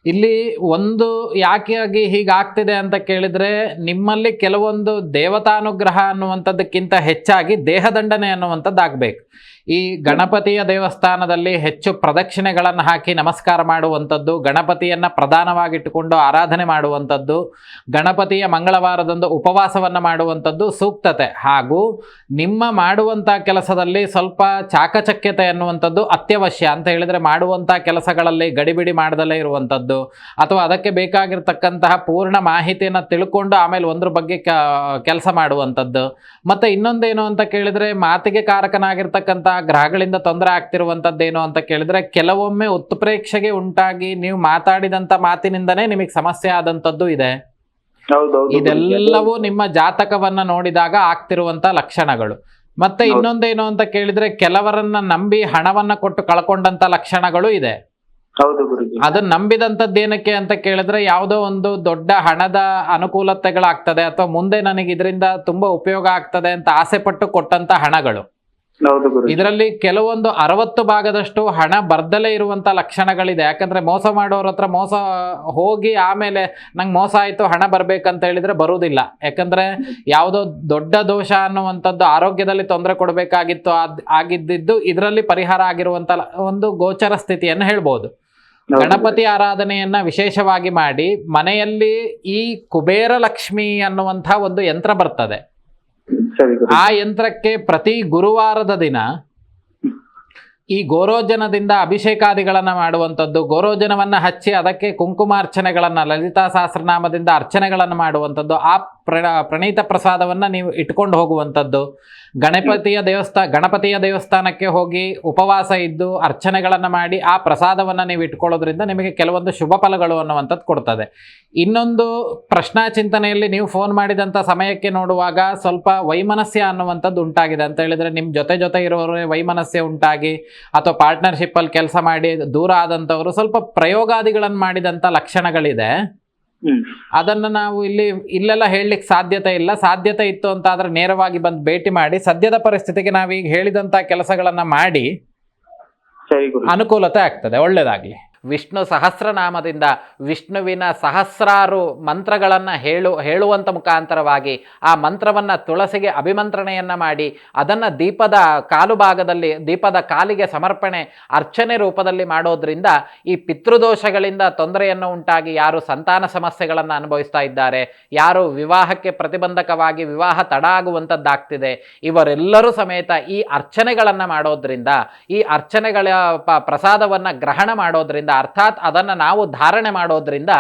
ಇಲ್ಲಿ ಒಂದು ಯಾಕೆಯಾಗಿ ಹೀಗಾಗ್ತಿದೆ ಅಂತ ಕೇಳಿದ್ರೆ ನಿಮ್ಮಲ್ಲಿ ಕೆಲವೊಂದು ದೇವತಾನುಗ್ರಹ ಅನ್ನುವಂಥದ್ದಕ್ಕಿಂತ ಹೆಚ್ಚಾಗಿ ದೇಹದಂಡನೆ ಅನ್ನುವಂಥದ್ದು ಆಗ್ಬೇಕು ಈ ಗಣಪತಿಯ ದೇವಸ್ಥಾನದಲ್ಲಿ ಹೆಚ್ಚು ಪ್ರದಕ್ಷಿಣೆಗಳನ್ನು ಹಾಕಿ ನಮಸ್ಕಾರ ಮಾಡುವಂಥದ್ದು, ಗಣಪತಿಯನ್ನು ಪ್ರಧಾನವಾಗಿಟ್ಟುಕೊಂಡು ಆರಾಧನೆ ಮಾಡುವಂಥದ್ದು, ಗಣಪತಿಯ ಮಂಗಳವಾರದಂದು ಉಪವಾಸವನ್ನು ಮಾಡುವಂಥದ್ದು ಸೂಕ್ತತೆ. ಹಾಗೂ ನಿಮ್ಮ ಮಾಡುವಂಥ ಕೆಲಸದಲ್ಲಿ ಸ್ವಲ್ಪ ಚಾಕಚಕ್ಯತೆ ಅನ್ನುವಂಥದ್ದು ಅತ್ಯವಶ್ಯ. ಅಂತ ಹೇಳಿದರೆ ಮಾಡುವಂಥ ಕೆಲಸಗಳಲ್ಲಿ ಗಡಿಬಿಡಿ ಮಾಡದಲ್ಲೇ ಇರುವಂಥದ್ದು. ಅಥವಾ ಅದಕ್ಕೆ ಬೇಕಾಗಿರ್ತಕ್ಕಂತಹ ಪೂರ್ಣ ಮಾಹಿತಿಯನ್ನು ತಿಳ್ಕೊಂಡು ಆಮೇಲೆ ಒಂದ್ರ ಬಗ್ಗೆ ಕೆಲಸ ಮಾಡುವಂಥದ್ದು. ಮತ್ತು ಇನ್ನೊಂದೇನು ಅಂತ ಕೇಳಿದರೆ ಮಾತಿಗೆ ಕಾರಕನಾಗಿರ್ತಕ್ಕಂಥ ಗ್ರಹಗಳಿಂದ ತೊಂದರೆ ಆಗ್ತಿರುವಂಥದ್ದೇನು ಅಂತ ಕೇಳಿದ್ರೆ ಕೆಲವೊಮ್ಮೆ ಉತ್ಪ್ರೇಕ್ಷೆಗೆ ಉಂಟಾಗಿ ನೀವು ಮಾತಾಡಿದಂಥ ಮಾತಿನಿಂದನೇ ನಿಮಗೆ ಸಮಸ್ಯೆ ಆದಂಥದ್ದು ಇದೆ. ಇದೆಲ್ಲವೂ ನಿಮ್ಮ ಜಾತಕವನ್ನ ನೋಡಿದಾಗ ಆಗ್ತಿರುವಂತ ಲಕ್ಷಣಗಳು. ಮತ್ತೆ. ಇನ್ನೊಂದೇನು ಅಂತ ಕೇಳಿದ್ರೆ ಕೆಲವರನ್ನ ನಂಬಿ ಹಣವನ್ನ ಕೊಟ್ಟು ಕಳ್ಕೊಂಡಂತ ಲಕ್ಷಣಗಳು ಇದೆ. ಅದನ್ನ ನಂಬಿದಂಥದ್ದು ಏನಕ್ಕೆ ಅಂತ ಕೇಳಿದ್ರೆ ಯಾವುದೋ ಒಂದು ದೊಡ್ಡ ಹಣದ ಅನುಕೂಲತೆಗಳಾಗ್ತದೆ ಅಥವಾ ಮುಂದೆ ನನಗೆ ಇದರಿಂದ ತುಂಬಾ ಉಪಯೋಗ ಆಗ್ತದೆ ಅಂತ ಆಸೆ ಪಟ್ಟು ಕೊಟ್ಟಂತ ಹಣಗಳು. ಇದರಲ್ಲಿ ಕೆಲವೊಂದು ಅರವತ್ತು ಭಾಗದಷ್ಟು ಹಣ ಬರ್ದಲೇ ಇರುವಂತ ಲಕ್ಷಣಗಳಿದೆ. ಯಾಕಂದ್ರೆ ಮೋಸ ಮಾಡೋರ ಹತ್ರ ಮೋಸ ಹೋಗಿ ಆಮೇಲೆ ನಂಗೆ ಮೋಸ ಆಯ್ತು ಹಣ ಬರ್ಬೇಕಂತ ಹೇಳಿದ್ರೆ ಬರುವುದಿಲ್ಲ ಯಾಕಂದ್ರೆ ಯಾವುದೋ ದೊಡ್ಡ ದೋಷ ಅನ್ನುವಂಥದ್ದು ಆರೋಗ್ಯದಲ್ಲಿ ತೊಂದರೆ ಕೊಡಬೇಕಾಗಿತ್ತು ಆಗಿದ್ದಿದ್ದು ಇದರಲ್ಲಿ ಪರಿಹಾರ ಆಗಿರುವಂತ ಒಂದು ಗೋಚರ ಸ್ಥಿತಿಯನ್ನು ಹೇಳ್ಬೋದು. ಗಣಪತಿ ಆರಾಧನೆಯನ್ನ ವಿಶೇಷವಾಗಿ ಮಾಡಿ ಮನೆಯಲ್ಲಿ ಈ ಕುಬೇರ ಲಕ್ಷ್ಮಿ ಅನ್ನುವಂಥ ಒಂದು ಯಂತ್ರ ಬರ್ತದೆ. ಆ ಯಂತ್ರಕ್ಕೆ ಪ್ರತಿ ಗುರುವಾರದ ದಿನ ಈ ಗೋರೋಜನದಿಂದ ಅಭಿಷೇಕಾದಿಗಳನ್ನ ಮಾಡುವಂಥದ್ದು, ಗೋರೋಜನವನ್ನ ಹಚ್ಚಿ ಅದಕ್ಕೆ ಕುಂಕುಮಾರ್ಚನೆಗಳನ್ನು ಲಲಿತಾ ಸಹಸ್ರನಾಮದಿಂದ ಅರ್ಚನೆಗಳನ್ನು ಮಾಡುವಂಥದ್ದು, ಆ ಪ್ರ ಪ್ರಣೀತ ಪ್ರಸಾದವನ್ನ ನೀವು ಇಟ್ಕೊಂಡು ಹೋಗುವಂಥದ್ದು. ಗಣಪತಿಯ ದೇವಸ್ಥಾನ ಗಣಪತಿಯ ದೇವಸ್ಥಾನಕ್ಕೆ ಹೋಗಿ ಉಪವಾಸ ಇದ್ದು ಅರ್ಚನೆಗಳನ್ನು ಮಾಡಿ ಆ ಪ್ರಸಾದವನ್ನು ನೀವು ಇಟ್ಕೊಳ್ಳೋದ್ರಿಂದ ನಿಮಗೆ ಕೆಲವೊಂದು ಶುಭ ಫಲಗಳು ಅನ್ನುವಂಥದ್ದು ಕೊಡ್ತದೆ. ಇನ್ನೊಂದು ಪ್ರಶ್ನಾ ಚಿಂತನೆಯಲ್ಲಿ ನೀವು ಫೋನ್ ಮಾಡಿದಂಥ ಸಮಯಕ್ಕೆ ನೋಡುವಾಗ ಸ್ವಲ್ಪ ವೈಮನಸ್ಯ ಅನ್ನುವಂಥದ್ದು ಉಂಟಾಗಿದೆ. ಅಂತ ಹೇಳಿದರೆ ನಿಮ್ಮ ಜೊತೆ ಜೊತೆ ಇರೋರೇ ವೈಮನಸ್ಯ ಉಂಟಾಗಿ ಅಥವಾ ಪಾರ್ಟ್ನರ್ಶಿಪ್ಪಲ್ಲಿ ಕೆಲಸ ಮಾಡಿ ದೂರ ಆದಂಥವರು ಸ್ವಲ್ಪ ಪ್ರಯೋಗಾದಿಗಳನ್ನು ಮಾಡಿದಂಥ ಲಕ್ಷಣಗಳಿದೆ. ಅದನ್ನು ನಾವು ಇಲ್ಲಿ ಇಲ್ಲೆಲ್ಲ ಹೇಳಲಿಕ್ಕೆ ಸಾಧ್ಯತೆ ಇಲ್ಲ. ಸಾಧ್ಯತೆ ಇತ್ತು ಅಂತ ಆದರೆ ನೇರವಾಗಿ ಬಂದು ಭೇಟಿ ಮಾಡಿ ಸದ್ಯದ ಪರಿಸ್ಥಿತಿಗೆ ನಾವೀಗ ಹೇಳಿದಂಥ ಕೆಲಸಗಳನ್ನು ಮಾಡಿ ಅನುಕೂಲತೆ ಆಗ್ತದೆ ಒಳ್ಳೆಯದಾಗಲಿ ವಿಷ್ಣು ಸಹಸ್ರನಾಮದಿಂದ ವಿಷ್ಣುವಿನ ಸಹಸ್ರಾರು ಮಂತ್ರಗಳನ್ನು ಹೇಳು ಹೇಳುವಂಥ ಮುಖಾಂತರವಾಗಿ ಆ ಮಂತ್ರವನ್ನು ತುಳಸಿಗೆ ಅಭಿಮಂತ್ರಣೆಯನ್ನು ಮಾಡಿ ಅದನ್ನು ದೀಪದ ಕಾಲು ಭಾಗದಲ್ಲಿ ದೀಪದ ಕಾಲಿಗೆ ಸಮರ್ಪಣೆ, ಅರ್ಚನೆ ರೂಪದಲ್ಲಿ ಮಾಡೋದ್ರಿಂದ ಈ ಪಿತೃದೋಷಗಳಿಂದ ತೊಂದರೆಯನ್ನು ಉಂಟಾಗಿ ಯಾರು ಸಂತಾನ ಸಮಸ್ಯೆಗಳನ್ನು ಅನುಭವಿಸ್ತಾ ಇದ್ದಾರೆ, ಯಾರು ವಿವಾಹಕ್ಕೆ ಪ್ರತಿಬಂಧಕವಾಗಿ ವಿವಾಹ ತಡ ಆಗುವಂಥದ್ದಾಗ್ತಿದೆ ಇವರೆಲ್ಲರೂ ಸಮೇತ ಈ ಅರ್ಚನೆಗಳನ್ನು ಮಾಡೋದ್ರಿಂದ, ಈ ಅರ್ಚನೆಗಳ ಪ ಪ್ರಸಾದವನ್ನು ಗ್ರಹಣ ಮಾಡೋದ್ರಿಂದ ಅರ್ಥಾತ್ ಅದನ್ನು ನಾವು ಧಾರಣೆ ಮಾಡೋದ್ರಿಂದ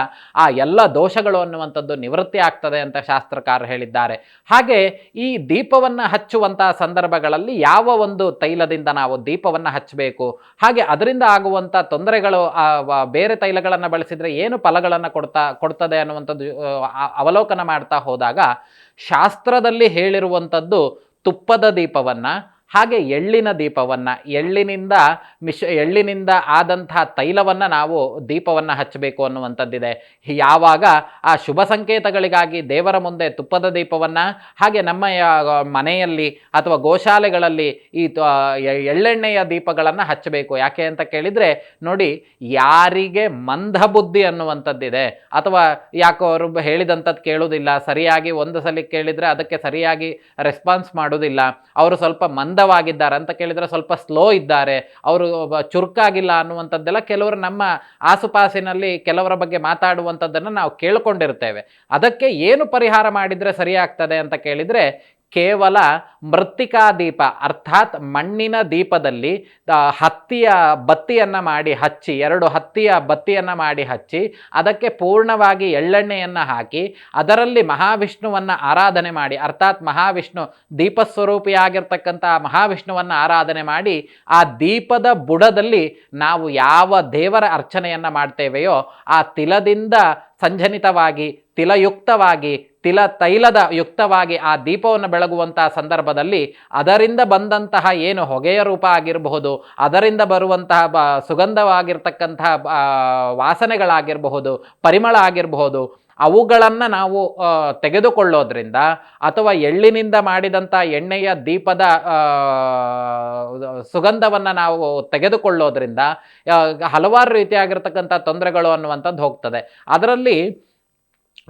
ಆ ಎಲ್ಲ ದೋಷಗಳು ಅನ್ನುವಂಥದ್ದು ನಿವೃತ್ತಿ ಆಗ್ತದೆ ಅಂತ ಶಾಸ್ತ್ರಕಾರ ಹೇಳಿದ್ದಾರೆ. ಹಾಗೆ ಈ ದೀಪವನ್ನು ಹಚ್ಚುವಂತಹ ಸಂದರ್ಭಗಳಲ್ಲಿ ಯಾವ ಒಂದು ತೈಲದಿಂದ ನಾವು ದೀಪವನ್ನು ಹಚ್ಚಬೇಕು? ಹಾಗೆ ಅದರಿಂದ ಆಗುವಂಥ ತೊಂದರೆಗಳು ಬೇರೆ ತೈಲಗಳನ್ನು ಬಳಸಿದರೆ ಏನು ಫಲಗಳನ್ನು ಕೊಡ್ತಾ, ಕೊಡ್ತದೆ ಅನ್ನುವಂಥದ್ದು ಅವಲೋಕನ ಮಾಡ್ತಾ ಹೋದಾಗ ಶಾಸ್ತ್ರದಲ್ಲಿ ಹೇಳಿರುವಂಥದ್ದು ತುಪ್ಪದ ದೀಪವನ್ನು ಹಾಗೆ ಎಳ್ಳಿನ ದೀಪವನ್ನು, ಎಳ್ಳಿನಿಂದ ಮಿಶ, ಎಳ್ಳಿನಿಂದ ಆದಂತಹ ತೈಲವನ್ನು ನಾವು ದೀಪವನ್ನು ಹಚ್ಚಬೇಕು ಅನ್ನುವಂಥದ್ದಿದೆ. ಯಾವಾಗ ಆ ಶುಭ ಸಂಕೇತಗಳಿಗಾಗಿ ದೇವರ ಮುಂದೆ ತುಪ್ಪದ ದೀಪವನ್ನು, ಹಾಗೆ ನಮ್ಮ ಮನೆಯಲ್ಲಿ ಅಥವಾ ಗೋಶಾಲೆಗಳಲ್ಲಿ ಈ ಎಳ್ಳೆಣ್ಣೆಯ ದೀಪಗಳನ್ನು ಹಚ್ಚಬೇಕು. ಯಾಕೆ ಅಂತ ಕೇಳಿದರೆ, ನೋಡಿ, ಯಾರಿಗೆ ಮಂದಬುದ್ಧಿ ಅನ್ನುವಂಥದ್ದಿದೆ. ಅಥವಾ ಯಾಕೋ ಅವರು ಹೇಳಿದಂಥದ್ದು ಕೇಳೋದಿಲ್ಲ ಸರಿಯಾಗಿ ಒಂದು ಸಲ ಕೇಳಿದರೆ ಅದಕ್ಕೆ ಸರಿಯಾಗಿ ರೆಸ್ಪಾನ್ಸ್ ಮಾಡೋದಿಲ್ಲ ಅವರು ಸ್ವಲ್ಪ ಮಂದವಾಗಿದ್ದಾರೆ ಅಂತ ಕೇಳಿದರೆ ಸ್ವಲ್ಪ ಸ್ಲೋ ಇದ್ದಾರೆ. ಅವರು ಚುರುಕಾಗಿಲ್ಲ ಅನ್ನುವಂಥದ್ದೆಲ್ಲ ಕೆಲವರು ನಮ್ಮ ಆಸುಪಾಸಿನಲ್ಲಿ ಕೆಲವರ ಬಗ್ಗೆ ಮಾತಾಡುವಂಥದ್ದನ್ನು ನಾವು ಕೇಳಿಕೊಂಡಿರ್ತೇವೆ. ಅದಕ್ಕೆ ಏನು ಪರಿಹಾರ ಮಾಡಿದರೆ ಸರಿಯಾಗ್ತದೆ ಅಂತ ಕೇಳಿದರೆ ಕೇವಲ ಮೃತ್ತಿಕಾ ದೀಪ, ಅರ್ಥಾತ್ ಮಣ್ಣಿನ ದೀಪದಲ್ಲಿ ಹತ್ತಿಯ ಬತ್ತಿಯನ್ನು ಮಾಡಿ ಹಚ್ಚಿ, ಎರಡು ಹತ್ತಿಯ ಬತ್ತಿಯನ್ನು ಮಾಡಿ ಹಚ್ಚಿ, ಅದಕ್ಕೆ ಪೂರ್ಣವಾಗಿ ಎಳ್ಳೆಣ್ಣೆಯನ್ನು ಹಾಕಿ, ಅದರಲ್ಲಿ ಮಹಾವಿಷ್ಣುವನ್ನು ಆರಾಧನೆ ಮಾಡಿ, ಅರ್ಥಾತ್ ಮಹಾವಿಷ್ಣು ದೀಪಸ್ವರೂಪಿಯಾಗಿರ್ತಕ್ಕಂಥ ಮಹಾವಿಷ್ಣುವನ್ನು ಆರಾಧನೆ ಮಾಡಿ, ಆ ದೀಪದ ಬುಡದಲ್ಲಿ ನಾವು ಯಾವ ದೇವರ ಅರ್ಚನೆಯನ್ನು ಮಾಡ್ತೇವೆಯೋ, ಆ ತಿಲದಿಂದ ಸಂಜನಿತವಾಗಿ, ತಿಲಯುಕ್ತವಾಗಿ ತಿಲ ತೈಲದ ಯುಕ್ತವಾಗಿ ಆ ದೀಪವನ್ನು ಬೆಳಗುವಂತಹ ಸಂದರ್ಭದಲ್ಲಿ ಅದರಿಂದ ಬಂದಂತಹ ಏನು ಹೊಗೆಯ ರೂಪ ಆಗಿರಬಹುದು, ಅದರಿಂದ ಬರುವಂತಹ ಬ ಸುಗಂಧವಾಗಿರ್ತಕ್ಕಂತಹ ವಾಸನೆಗಳಾಗಿರಬಹುದು, ಪರಿಮಳ ಆಗಿರಬಹುದು, ಅವುಗಳನ್ನು ನಾವು ತೆಗೆದುಕೊಳ್ಳೋದ್ರಿಂದ ಅಥವಾ ಎಳ್ಳಿನಿಂದ ಮಾಡಿದಂಥ ಎಣ್ಣೆಯ ದೀಪದ ಸುಗಂಧವನ್ನು ನಾವು ತೆಗೆದುಕೊಳ್ಳೋದ್ರಿಂದ ಹಲವಾರು ರೀತಿಯಾಗಿರ್ತಕ್ಕಂಥ ತೊಂದರೆಗಳು ಅನ್ನುವಂಥದ್ದು ಹೋಗ್ತದೆ. ಅದರಲ್ಲಿ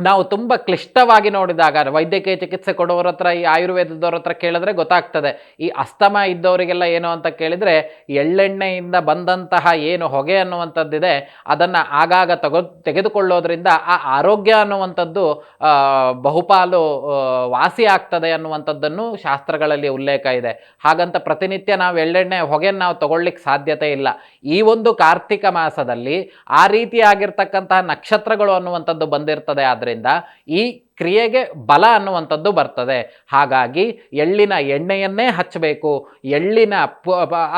ನಾವು ತುಂಬ ಕ್ಲಿಷ್ಟವಾಗಿ ನೋಡಿದಾಗ ವೈದ್ಯಕೀಯ ಚಿಕಿತ್ಸೆ ಕೊಡೋರ ಹತ್ರ, ಈ ಆಯುರ್ವೇದದವ್ರ ಹತ್ರ ಕೇಳಿದ್ರೆ ಗೊತ್ತಾಗ್ತದೆ. ಈ ಅಸ್ತಮ ಇದ್ದವರಿಗೆಲ್ಲ ಏನು ಅಂತ ಕೇಳಿದರೆ, ಎಳ್ಳೆಣ್ಣೆಯಿಂದ ಬಂದಂತಹ ಏನು ಹೊಗೆ ಅನ್ನುವಂಥದ್ದಿದೆ, ಅದನ್ನು ಆಗಾಗ ತಗೋ, ತೆಗೆದುಕೊಳ್ಳೋದ್ರಿಂದ ಆ ಆರೋಗ್ಯ ಅನ್ನುವಂಥದ್ದು ಬಹುಪಾಲು ವಾಸಿ ಆಗ್ತದೆ ಅನ್ನುವಂಥದ್ದನ್ನು ಶಾಸ್ತ್ರಗಳಲ್ಲಿ ಉಲ್ಲೇಖ ಇದೆ. ಹಾಗಂತ ಪ್ರತಿನಿತ್ಯ ನಾವು ಎಳ್ಳೆಣ್ಣೆ ಹೊಗೆಯನ್ನು ನಾವು ತಗೊಳ್ಳಿಕ್ಕೆ ಸಾಧ್ಯತೆ ಇಲ್ಲ. ಈ ಒಂದು ಕಾರ್ತಿಕ ಮಾಸದಲ್ಲಿ ಆ ರೀತಿಯಾಗಿರ್ತಕ್ಕಂತಹ ನಕ್ಷತ್ರಗಳು ಅನ್ನುವಂಥದ್ದು ಬಂದಿರ್ತದೆ. ಆದ್ದರಿಂದ ಈ ಕ್ರಿಯೆಗೆ ಬಲ ಅನ್ನುವಂಥದ್ದು ಬರ್ತದೆ. ಹಾಗಾಗಿ ಎಳ್ಳಿನ ಎಣ್ಣೆಯನ್ನೇ ಹಚ್ಚಬೇಕು. ಎಳ್ಳಿನ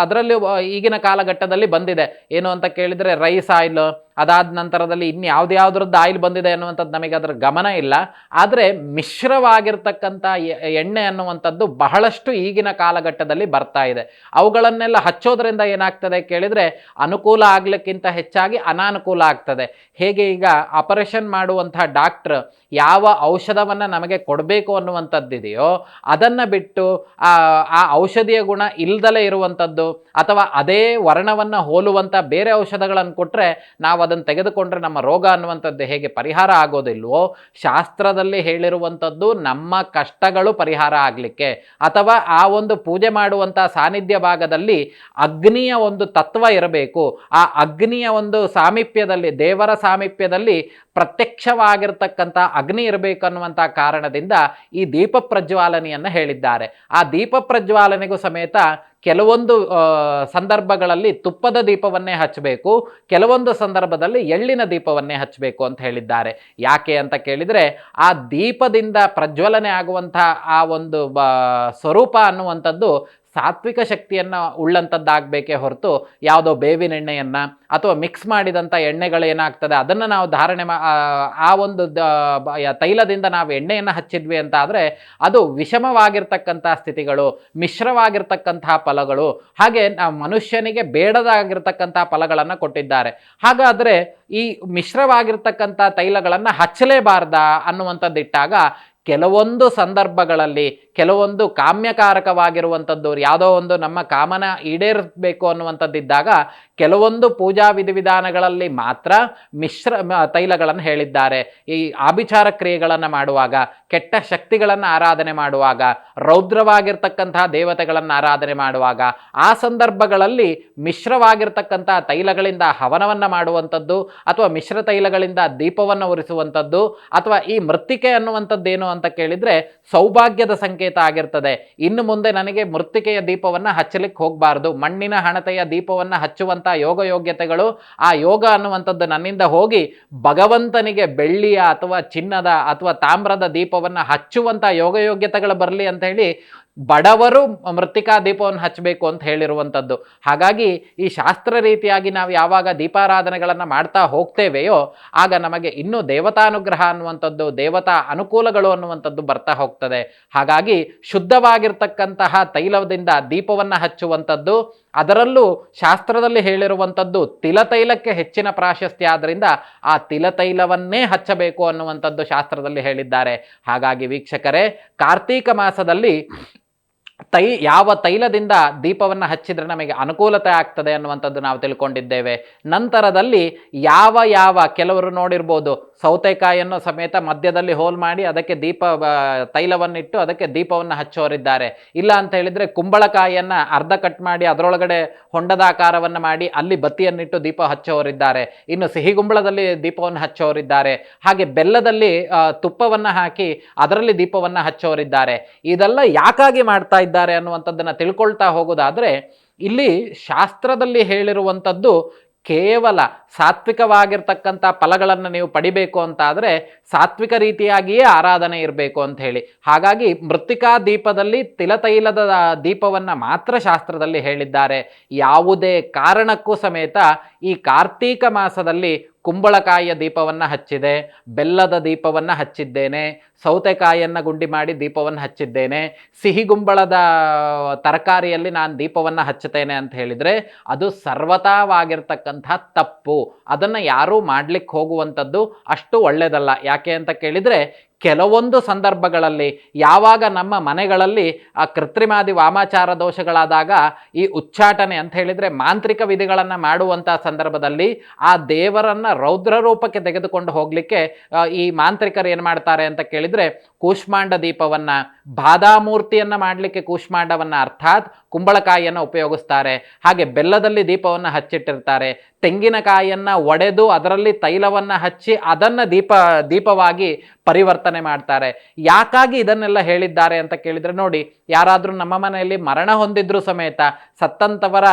ಅದರಲ್ಲಿ ಈಗಿನ ಕಾಲಘಟ್ಟದಲ್ಲಿ ಬಂದಿದೆ. ಏನು ಅಂತ ಕೇಳಿದರೆ ರೈಸ್ ಆಯಿಲ್ ಅದಾದ ನಂತರದಲ್ಲಿ ಇನ್ಯಾವುದ್ಯಾವುದ್ರದ್ದು ಆಯಿಲ್ ಬಂದಿದೆ ಅನ್ನುವಂಥದ್ದು ನಮಗೆ ಅದರ ಗಮನ ಇಲ್ಲ. ಆದರೆ ಮಿಶ್ರವಾಗಿರ್ತಕ್ಕಂಥ ಎಣ್ಣೆ ಅನ್ನುವಂಥದ್ದು ಬಹಳಷ್ಟು ಈಗಿನ ಕಾಲಘಟ್ಟದಲ್ಲಿ ಬರ್ತಾ ಇದೆ. ಅವುಗಳನ್ನೆಲ್ಲ ಹಚ್ಚೋದ್ರಿಂದ ಏನಾಗ್ತದೆ ಕೇಳಿದರೆ ಅನುಕೂಲ ಆಗ್ಲಿಕ್ಕಿಂತ ಹೆಚ್ಚಾಗಿ ಅನಾನುಕೂಲ ಆಗ್ತದೆ. ಹೇಗೆ ಈಗ ಆಪರೇಷನ್ ಮಾಡುವಂತಹ ಡಾಕ್ಟ್ರ್ ಯಾವ ಔಷಧವನ್ನು ನಮಗೆ ಕೊಡಬೇಕು ಅನ್ನುವಂಥದ್ದಿದೆಯೋ ಅದನ್ನು ಬಿಟ್ಟು ಆ ಔಷಧಿಯ ಗುಣ ಇಲ್ದಲೇ ಇರುವಂಥದ್ದು ಅಥವಾ ಅದೇ ವರ್ಣವನ್ನು ಹೋಲುವಂಥ ಬೇರೆ ಔಷಧಗಳನ್ನು ಕೊಟ್ಟರೆ ನಾವು ಅದನ್ನು ತೆಗೆದುಕೊಂಡ್ರೆ ನಮ್ಮ ರೋಗ ಅನ್ನುವಂಥದ್ದು ಹೇಗೆ ಪರಿಹಾರ ಆಗೋದಿಲ್ವೋ, ಶಾಸ್ತ್ರದಲ್ಲಿ ಹೇಳಿರುವಂಥದ್ದು ನಮ್ಮ ಕಷ್ಟಗಳು ಪರಿಹಾರ ಆಗಲಿಕ್ಕೆ. ಅಥವಾ ಆ ಒಂದು ಪೂಜೆ ಮಾಡುವಂಥ ಸಾನ್ನಿಧ್ಯ ಭಾಗದಲ್ಲಿ ಅಗ್ನಿಯ ಒಂದು ತತ್ವ ಇರಬೇಕು. ಆ ಅಗ್ನಿಯ ಒಂದು ಸಾಮೀಪ್ಯದಲ್ಲಿ, ದೇವರ ಸಾಮೀಪ್ಯದಲ್ಲಿ ಪ್ರತ್ಯಕ್ಷವಾಗಿರ್ತಕ್ಕಂಥ ಅಗ್ನಿ ಇರಬೇಕು ಅನ್ನುವಂಥ ಕಾರಣದಿಂದ ಈ ದೀಪ ಪ್ರಜ್ವಾಲನೆಯನ್ನು ಹೇಳಿದ್ದಾರೆ. ಆ ದೀಪ ಪ್ರಜ್ವಾಲನೆಗೂ ಸಮೇತ ಕೆಲವೊಂದು ಸಂದರ್ಭಗಳಲ್ಲಿ ತುಪ್ಪದ ದೀಪವನ್ನೇ ಹಚ್ಚಬೇಕು ಕೆಲವೊಂದು ಸಂದರ್ಭದಲ್ಲಿ ಎಳ್ಳಿನ ದೀಪವನ್ನೇ ಹಚ್ಚಬೇಕು ಅಂತ ಹೇಳಿದ್ದಾರೆ. ಯಾಕೆ ಅಂತ ಕೇಳಿದರೆ, ಆ ದೀಪದಿಂದ ಪ್ರಜ್ವಲನೆ ಆಗುವಂಥ ಆ ಒಂದು ಸ್ವರೂಪ ಅನ್ನುವಂಥದ್ದು ಸಾತ್ವಿಕ ಶಕ್ತಿಯನ್ನು ಉಳ್ಳಂಥದ್ದಾಗಬೇಕೇ ಹೊರತು ಯಾವುದೋ ಬೇವಿನ ಎಣ್ಣೆಯನ್ನು ಅಥವಾ ಮಿಕ್ಸ್ ಮಾಡಿದಂಥ ಎಣ್ಣೆಗಳೇನಾಗ್ತದೆ ಅದನ್ನು ನಾವು ಧಾರಣೆ ಆ, ಒಂದು ತೈಲದಿಂದ ನಾವು ಎಣ್ಣೆಯನ್ನು ಹಚ್ಚಿದ್ವಿ ಅಂತ ಆದರೆ ಅದು ವಿಷಮವಾಗಿರ್ತಕ್ಕಂಥ ಸ್ಥಿತಿಗಳು ಮಿಶ್ರವಾಗಿರ್ತಕ್ಕಂತಹ ಫಲಗಳು ಹಾಗೆ ಮನುಷ್ಯನಿಗೆ ಬೇಡದಾಗಿರ್ತಕ್ಕಂಥ ಫಲಗಳನ್ನು ಕೊಟ್ಟಿದ್ದಾರೆ. ಹಾಗಾದರೆ ಈ ಮಿಶ್ರವಾಗಿರ್ತಕ್ಕಂಥ ತೈಲಗಳನ್ನು ಹಚ್ಚಲೇಬಾರ್ದಾ ಅನ್ನುವಂಥದ್ದಿಟ್ಟಾಗ ಕೆಲವೊಂದು ಸಂದರ್ಭಗಳಲ್ಲಿ ಕೆಲವೊಂದು ಕಾಮ್ಯಕಾರಕವಾಗಿರುವಂಥದ್ದು ಯಾವುದೋ ಒಂದು ನಮ್ಮ ಕಾಮನ ಈಡೇರಿಸಬೇಕು ಅನ್ನುವಂಥದ್ದಿದ್ದಾಗ ಕೆಲವೊಂದು ಪೂಜಾ ವಿಧಿವಿಧಾನಗಳಲ್ಲಿ ಮಾತ್ರ ಮಿಶ್ರ ತೈಲಗಳನ್ನು ಹೇಳಿದ್ದಾರೆ. ಈ ಆಭಿಚಾರ ಕ್ರಿಯೆಗಳನ್ನು ಮಾಡುವಾಗ, ಕೆಟ್ಟ ಶಕ್ತಿಗಳನ್ನು ಆರಾಧನೆ ಮಾಡುವಾಗ, ರೌದ್ರವಾಗಿರ್ತಕ್ಕಂತಹ ದೇವತೆಗಳನ್ನು ಆರಾಧನೆ ಮಾಡುವಾಗ, ಆ ಸಂದರ್ಭಗಳಲ್ಲಿ ಮಿಶ್ರವಾಗಿರ್ತಕ್ಕಂತಹ ತೈಲಗಳಿಂದ ಹವನವನ್ನು ಮಾಡುವಂಥದ್ದು ಅಥವಾ ಮಿಶ್ರ ತೈಲಗಳಿಂದ ದೀಪವನ್ನು ಉರಿಸುವಂಥದ್ದು ಅಥವಾ ಈ ಮೃತ್ತಿಕೆ ಅನ್ನುವಂಥದ್ದೇನು ಅಂತ ಕೇಳಿದರೆ ಸೌಭಾಗ್ಯದ ಸಂಕೇತ ಆಗಿರ್ತದೆ. ಇನ್ನು ಮುಂದೆ ನನಗೆ ಮೃತ್ತಿಕೆಯ ದೀಪವನ್ನು ಹಚ್ಚಲಿಕ್ಕೆ ಹೋಗಬಾರ್ದು. ಮಣ್ಣಿನ ಹಣತೆಯ ದೀಪವನ್ನು ಹಚ್ಚುವಂಥ ಯೋಗ ಯೋಗ್ಯತೆಗಳು ಆ ಯೋಗ ಅನ್ನುವಂಥದ್ದು ನನ್ನಿಂದ ಹೋಗಿ ಭಗವಂತನಿಗೆ ಬೆಳ್ಳಿಯ ಅಥವಾ ಚಿನ್ನದ ಅಥವಾ ತಾಮ್ರದ ದೀಪವನ್ನು ಹಚ್ಚುವಂಥ ಯೋಗ ಯೋಗ್ಯತೆಗಳು ಬರಲಿ ಅಂತ ಹೇಳಿ ಬಡವರು ಮೃತ್ತಿಕಾ ದೀಪವನ್ನು ಹಚ್ಚಬೇಕು ಅಂತ ಹೇಳಿರುವಂಥದ್ದು. ಹಾಗಾಗಿ ಈ ಶಾಸ್ತ್ರ ರೀತಿಯಾಗಿ ನಾವು ಯಾವಾಗ ದೀಪಾರಾಧನೆಗಳನ್ನು ಮಾಡ್ತಾ ಹೋಗ್ತೇವೆಯೋ, ಆಗ ನಮಗೆ ಇನ್ನೂ ದೇವತಾನುಗ್ರಹ ಅನ್ನುವಂಥದ್ದು, ದೇವತಾ ಅನುಕೂಲಗಳು ಅನ್ನುವಂಥದ್ದು ಬರ್ತಾ ಹೋಗ್ತದೆ. ಹಾಗಾಗಿ ಶುದ್ಧವಾಗಿರ್ತಕ್ಕಂತಹ ತೈಲದಿಂದ ದೀಪವನ್ನು ಹಚ್ಚುವಂಥದ್ದು, ಅದರಲ್ಲೂ ಶಾಸ್ತ್ರದಲ್ಲಿ ಹೇಳಿರುವಂಥದ್ದು ತಿಲತೈಲಕ್ಕೆ ಹೆಚ್ಚಿನ ಪ್ರಾಶಸ್ತ್ಯ ಆದ್ದರಿಂದ ಆ ತಿಲತೈಲವನ್ನೇ ಹಚ್ಚಬೇಕು ಅನ್ನುವಂಥದ್ದು ಶಾಸ್ತ್ರದಲ್ಲಿ ಹೇಳಿದ್ದಾರೆ. ಹಾಗಾಗಿ ವೀಕ್ಷಕರೇ, ಕಾರ್ತೀಕ ಮಾಸದಲ್ಲಿ ತೈ, ಯಾವ ತೈಲದಿಂದ ದೀಪವನ್ನು ಹಚ್ಚಿದರೆ ನಮಗೆ ಅನುಕೂಲತೆ ಆಗ್ತದೆ ಅನ್ನುವಂಥದ್ದು ನಾವು ತಿಳ್ಕೊಂಡಿದ್ದೇವೆ. ನಂತರದಲ್ಲಿ ಯಾವ ಯಾವ ಕೆಲವರು ನೋಡಿರ್ಬೋದು ಸೌತೆಕಾಯಿಯನ್ನು ಸಮೇತ ಮಧ್ಯದಲ್ಲಿ ಹೋಲ್ ಮಾಡಿ ಅದಕ್ಕೆ ದೀಪ ತೈಲವನ್ನಿಟ್ಟು ಅದಕ್ಕೆ ದೀಪವನ್ನು ಹಚ್ಚೋರಿದ್ದಾರೆ. ಇಲ್ಲ ಅಂತ ಹೇಳಿದರೆ ಕುಂಬಳಕಾಯಿಯನ್ನು ಅರ್ಧ ಕಟ್ ಮಾಡಿ ಅದರೊಳಗಡೆ ಹೊಂಡದ ಆಕಾರವನ್ನು ಮಾಡಿ ಅಲ್ಲಿ ಬತ್ತಿಯನ್ನಿಟ್ಟು ದೀಪ ಹಚ್ಚೋರಿದ್ದಾರೆ. ಇನ್ನು ಸಿಹಿಗುಂಬಳದಲ್ಲಿ ದೀಪವನ್ನು ಹಚ್ಚೋರಿದ್ದಾರೆ. ಹಾಗೆ ಬೆಲ್ಲದಲ್ಲಿ ತುಪ್ಪವನ್ನು ಹಾಕಿ ಅದರಲ್ಲಿ ದೀಪವನ್ನು ಹಚ್ಚೋರಿದ್ದಾರೆ. ಇದೆಲ್ಲ ಯಾಕಾಗಿ ಮಾಡ್ತಾ ಇದ್ದಾರೆ ಅನ್ನುವಂಥದ್ದನ್ನು ತಿಳ್ಕೊಳ್ತಾ ಹೋಗೋದಾದರೆ, ಇಲ್ಲಿ ಶಾಸ್ತ್ರದಲ್ಲಿ ಹೇಳಿರುವಂಥದ್ದು ಕೇವಲ ಸಾತ್ವಿಕವಾಗಿರ್ತಕ್ಕಂಥ ಫಲಗಳನ್ನು ನೀವು ಪಡಿಬೇಕು ಅಂತ ಆದರೆ ಸಾತ್ವಿಕ ರೀತಿಯಾಗಿಯೇ ಆರಾಧನೆ ಇರಬೇಕು ಅಂತ ಹೇಳಿ. ಹಾಗಾಗಿ ಮೃತ್ತಿಕಾ ದೀಪದಲ್ಲಿ ತಿಲತೈಲದ ದೀಪವನ್ನು ಮಾತ್ರ ಶಾಸ್ತ್ರದಲ್ಲಿ ಹೇಳಿದ್ದಾರೆ. ಯಾವುದೇ ಕಾರಣಕ್ಕೂ ಸಮೇತ ಈ ಕಾರ್ತೀಕ ಮಾಸದಲ್ಲಿ ಕುಂಬಳಕಾಯಿಯ ದೀಪವನ್ನು ಹಚ್ಚಿದೆ, ಬೆಲ್ಲದ ದೀಪವನ್ನು ಹಚ್ಚಿದ್ದೇನೆ, ಸೌತೆಕಾಯಿಯನ್ನು ಗುಂಡಿ ಮಾಡಿ ದೀಪವನ್ನು ಹಚ್ಚಿದ್ದೇನೆ ಸಿಹಿಗುಂಬಳದ ತರಕಾರಿಯಲ್ಲಿ ನಾನು ದೀಪವನ್ನು ಹಚ್ಚುತ್ತೇನೆ ಅಂತ ಹೇಳಿದರೆ ಅದು ಸರ್ವತಾವಾಗಿರ್ತಕ್ಕಂಥ ತಪ್ಪು. ಅದನ್ನು ಯಾರೂ ಮಾಡಲಿಕ್ಕೆ ಹೋಗುವಂಥದ್ದು ಅಷ್ಟು ಒಳ್ಳೆಯದಲ್ಲ ಯಾಕೆ ಅಂತ ಕೇಳಿದರೆ ಕೆಲವೊಂದು ಸಂದರ್ಭಗಳಲ್ಲಿ ಯಾವಾಗ ನಮ್ಮ ಮನೆಗಳಲ್ಲಿ ಆ ಕೃತ್ರಿಮಾದಿ ವಾಮಾಚಾರ ದೋಷಗಳಾದಾಗ ಈ ಉಚ್ಚಾಟನೆ ಅಂತ ಹೇಳಿದರೆ ಮಾಂತ್ರಿಕ ವಿಧಿಗಳನ್ನು ಮಾಡುವಂಥ ಸಂದರ್ಭದಲ್ಲಿ ಆ ದೇವರನ್ನು ರೌದ್ರ ರೂಪಕ್ಕೆ ತೆಗೆದುಕೊಂಡು ಹೋಗಲಿಕ್ಕೆ ಈ ಮಾಂತ್ರಿಕರು ಏನು ಮಾಡ್ತಾರೆ ಅಂತ ಕೇಳಿದರೆ ಕೂಷ್ಮಾಂಡ ದೀಪವನ್ನು, ಬಾದಾಮೂರ್ತಿಯನ್ನು ಮಾಡಲಿಕ್ಕೆ ಕೂಷ್ಮಾಂಡವನ್ನು ಅರ್ಥಾತ್ ಕುಂಬಳಕಾಯಿಯನ್ನು ಉಪಯೋಗಿಸ್ತಾರೆ. ಹಾಗೆ ಬೆಲ್ಲದಲ್ಲಿ ದೀಪವನ್ನು ಹಚ್ಚಿಟ್ಟಿರ್ತಾರೆ. ತೆಂಗಿನಕಾಯಿಯನ್ನು ಒಡೆದು ಅದರಲ್ಲಿ ತೈಲವನ್ನು ಹಚ್ಚಿ ಅದನ್ನು ದೀಪ, ದೀಪವಾಗಿ ಪರಿವರ್ತನೆ ಮಾಡ್ತಾರೆ. ಯಾಕಾಗಿ ಇದನ್ನೆಲ್ಲ ಹೇಳಿದ್ದಾರೆ ಅಂತ ಕೇಳಿದರೆ ನೋಡಿ, ಯಾರಾದರೂ ನಮ್ಮ ಮನೆಯಲ್ಲಿ ಮರಣ ಹೊಂದಿದ್ರು ಸಮೇತ ಸತ್ತಂತವರ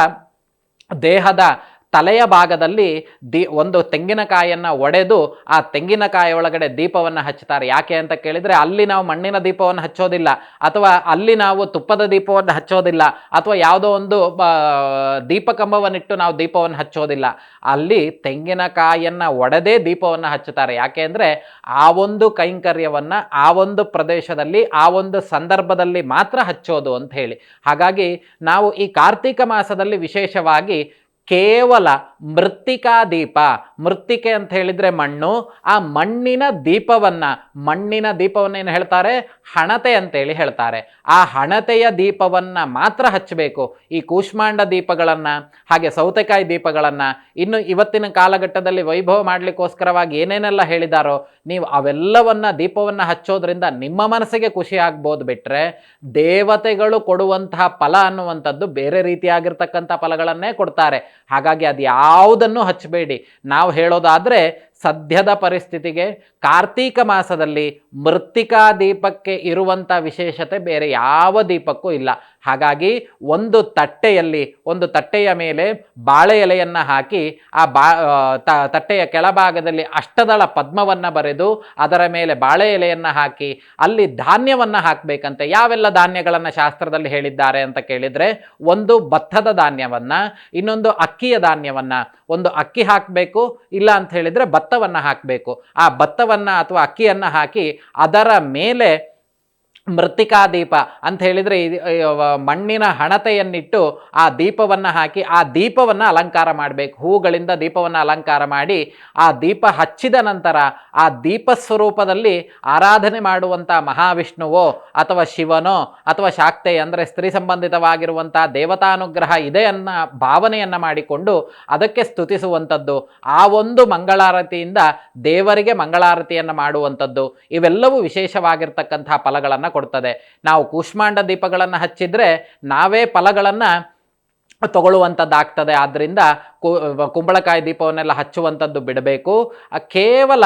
ದೇಹದ ತಲೆಯ ಭಾಗದಲ್ಲಿ ದೀ ಒಂದು ತೆಂಗಿನಕಾಯನ್ನು ಒಡೆದು ಆ ತೆಂಗಿನಕಾಯಿ ಒಳಗಡೆ ದೀಪವನ್ನು ಹಚ್ಚುತ್ತಾರೆ. ಯಾಕೆ ಅಂತ ಕೇಳಿದರೆ ಅಲ್ಲಿ ನಾವು ಮಣ್ಣಿನ ದೀಪವನ್ನು ಹಚ್ಚೋದಿಲ್ಲ ಅಥವಾ ಅಲ್ಲಿ ನಾವು ತುಪ್ಪದ ದೀಪವನ್ನು ಹಚ್ಚೋದಿಲ್ಲ ಅಥವಾ ಯಾವುದೋ ಒಂದು ದೀಪಕಂಬವನ್ನಿಟ್ಟು ನಾವು ದೀಪವನ್ನು ಹಚ್ಚೋದಿಲ್ಲ. ಅಲ್ಲಿ ತೆಂಗಿನಕಾಯಿಯನ್ನು ಒಡೆದೇ ದೀಪವನ್ನು ಹಚ್ಚುತ್ತಾರೆ. ಯಾಕೆ ಅಂದರೆ ಆ ಒಂದು ಕೈಂಕರ್ಯವನ್ನು ಆ ಒಂದು ಪ್ರದೇಶದಲ್ಲಿ, ಆ ಒಂದು ಸಂದರ್ಭದಲ್ಲಿ ಮಾತ್ರ ಹಚ್ಚೋದು ಅಂತ ಹೇಳಿ. ಹಾಗಾಗಿ ನಾವು ಈ ಕಾರ್ತೀಕ ಮಾಸದಲ್ಲಿ ವಿಶೇಷವಾಗಿ ಕೇವಲ ಮೃತ್ತಿಕಾ ದೀಪ. ಮೃತ್ತಿಕೆ ಅಂತ ಹೇಳಿದರೆ ಮಣ್ಣು. ಆ ಮಣ್ಣಿನ ದೀಪವನ್ನು ಮಣ್ಣಿನ ದೀಪವನ್ನು ಏನು ಹೇಳ್ತಾರೆ? ಹಣತೆ ಅಂತೇಳಿ ಹೇಳ್ತಾರೆ. ಆ ಹಣತೆಯ ದೀಪವನ್ನು ಮಾತ್ರ ಹಚ್ಚಬೇಕು. ಈ ಕೂಷ್ಮಾಂಡ ದೀಪಗಳನ್ನು, ಹಾಗೆ ಸೌತೆಕಾಯಿ ದೀಪಗಳನ್ನು, ಇನ್ನು ಇವತ್ತಿನ ಕಾಲಘಟ್ಟದಲ್ಲಿ ವೈಭವ ಮಾಡಲಿಕ್ಕೋಸ್ಕರವಾಗಿ ಏನೇನೆಲ್ಲ ಹೇಳಿದಾರೋ, ನೀವು ಅವೆಲ್ಲವನ್ನ ದೀಪವನ್ನು ಹಚ್ಚೋದ್ರಿಂದ ನಿಮ್ಮ ಮನಸ್ಸಿಗೆ ಖುಷಿ ಆಗ್ಬೋದು ಬಿಟ್ಟರೆ ದೇವತೆಗಳು ಕೊಡುವಂತಹ ಫಲ ಅನ್ನುವಂಥದ್ದು ಬೇರೆ ರೀತಿಯಾಗಿರ್ತಕ್ಕಂಥ ಫಲಗಳನ್ನೇ ಕೊಡ್ತಾರೆ. ಹಾಗಾಗಿ ಅದು ಯಾವುದನ್ನು ಹಚ್ಚಬೇಡಿ. ನಾವು ಹೇಳೋದಾದರೆ ಸದ್ಯದ ಪರಿಸ್ಥಿತಿಗೆ ಕಾರ್ತೀಕ ಮಾಸದಲ್ಲಿ ಮೃತ್ತಿಕಾ ದೀಪಕ್ಕೆ ಇರುವಂಥ ವಿಶೇಷತೆ ಬೇರೆ ಯಾವ ದೀಪಕ್ಕೂ ಇಲ್ಲ. ಹಾಗಾಗಿ ಒಂದು ತಟ್ಟೆಯಲ್ಲಿ, ಒಂದು ತಟ್ಟೆಯ ಮೇಲೆ ಬಾಳೆ ಎಲೆಯನ್ನು ಹಾಕಿ ಆ ಬಾ ತಟ್ಟೆಯ ಕೆಳಭಾಗದಲ್ಲಿ ಅಷ್ಟದಳ ಪದ್ಮವನ್ನು ಬರೆದು ಅದರ ಮೇಲೆ ಬಾಳೆ ಎಲೆಯನ್ನು ಹಾಕಿ ಅಲ್ಲಿ ಧಾನ್ಯವನ್ನು ಹಾಕಬೇಕಂತೆ. ಯಾವೆಲ್ಲ ಧಾನ್ಯಗಳನ್ನು ಶಾಸ್ತ್ರದಲ್ಲಿ ಹೇಳಿದ್ದಾರೆ ಅಂತ ಕೇಳಿದರೆ ಒಂದು ಭತ್ತದ ಧಾನ್ಯವನ್ನು, ಇನ್ನೊಂದು ಅಕ್ಕಿಯ ಧಾನ್ಯವನ್ನು. ಒಂದು ಅಕ್ಕಿ ಹಾಕಬೇಕು, ಇಲ್ಲ ಅಂತ ಹೇಳಿದರೆ ಭತ್ತವನ್ನು ಹಾಕಬೇಕು. ಆ ಭತ್ತವನ್ನು ಅಥವಾ ಅಕ್ಕಿಯನ್ನು ಹಾಕಿ ಅದರ ಮೇಲೆ ಮೃತ್ತಿಕಾ ದೀಪ ಅಂತ ಹೇಳಿದರೆ ಮಣ್ಣಿನ ಹಣತೆಯನ್ನಿಟ್ಟು ಆ ದೀಪವನ್ನು ಹಾಕಿ, ಆ ದೀಪವನ್ನು ಅಲಂಕಾರ ಮಾಡಬೇಕು. ಹೂಗಳಿಂದ ದೀಪವನ್ನು ಅಲಂಕಾರ ಮಾಡಿ, ಆ ದೀಪ ಹಚ್ಚಿದ ನಂತರ, ಆ ದೀಪ ಸ್ವರೂಪದಲ್ಲಿ ಆರಾಧನೆ ಮಾಡುವಂಥ ಮಹಾವಿಷ್ಣುವೋ ಅಥವಾ ಶಿವನೋ ಅಥವಾ ಶಾಕ್ತೆ ಅಂದರೆ ಸ್ತ್ರೀ ಸಂಬಂಧಿತವಾಗಿರುವಂಥ ದೇವತಾನುಗ್ರಹ ಇದೆ ಭಾವನೆಯನ್ನು ಮಾಡಿಕೊಂಡು ಅದಕ್ಕೆ ಸ್ತುತಿಸುವಂಥದ್ದು. ಆ ಒಂದು ಮಂಗಳಾರತಿಯಿಂದ ದೇವರಿಗೆ ಮಂಗಳಾರತಿಯನ್ನು ಮಾಡುವಂಥದ್ದು. ಇವೆಲ್ಲವೂ ವಿಶೇಷವಾಗಿರ್ತಕ್ಕಂಥ ಫಲಗಳನ್ನು ಕೊಡ್ತದೆ. ನಾವು ಕೂಷ್ಮಾಂಡ ದೀಪಗಳನ್ನು ಹಚ್ಚಿದ್ರೆ ನಾವೇ ಫಲಗಳನ್ನು ತಗೊಳ್ಳುವಂಥದ್ದಾಗ್ತದೆ ಆದ್ದರಿಂದ ಕುಂಬಳಕಾಯಿ ದೀಪವನ್ನೆಲ್ಲ ಹಚ್ಚುವಂಥದ್ದು ಬಿಡಬೇಕು. ಕೇವಲ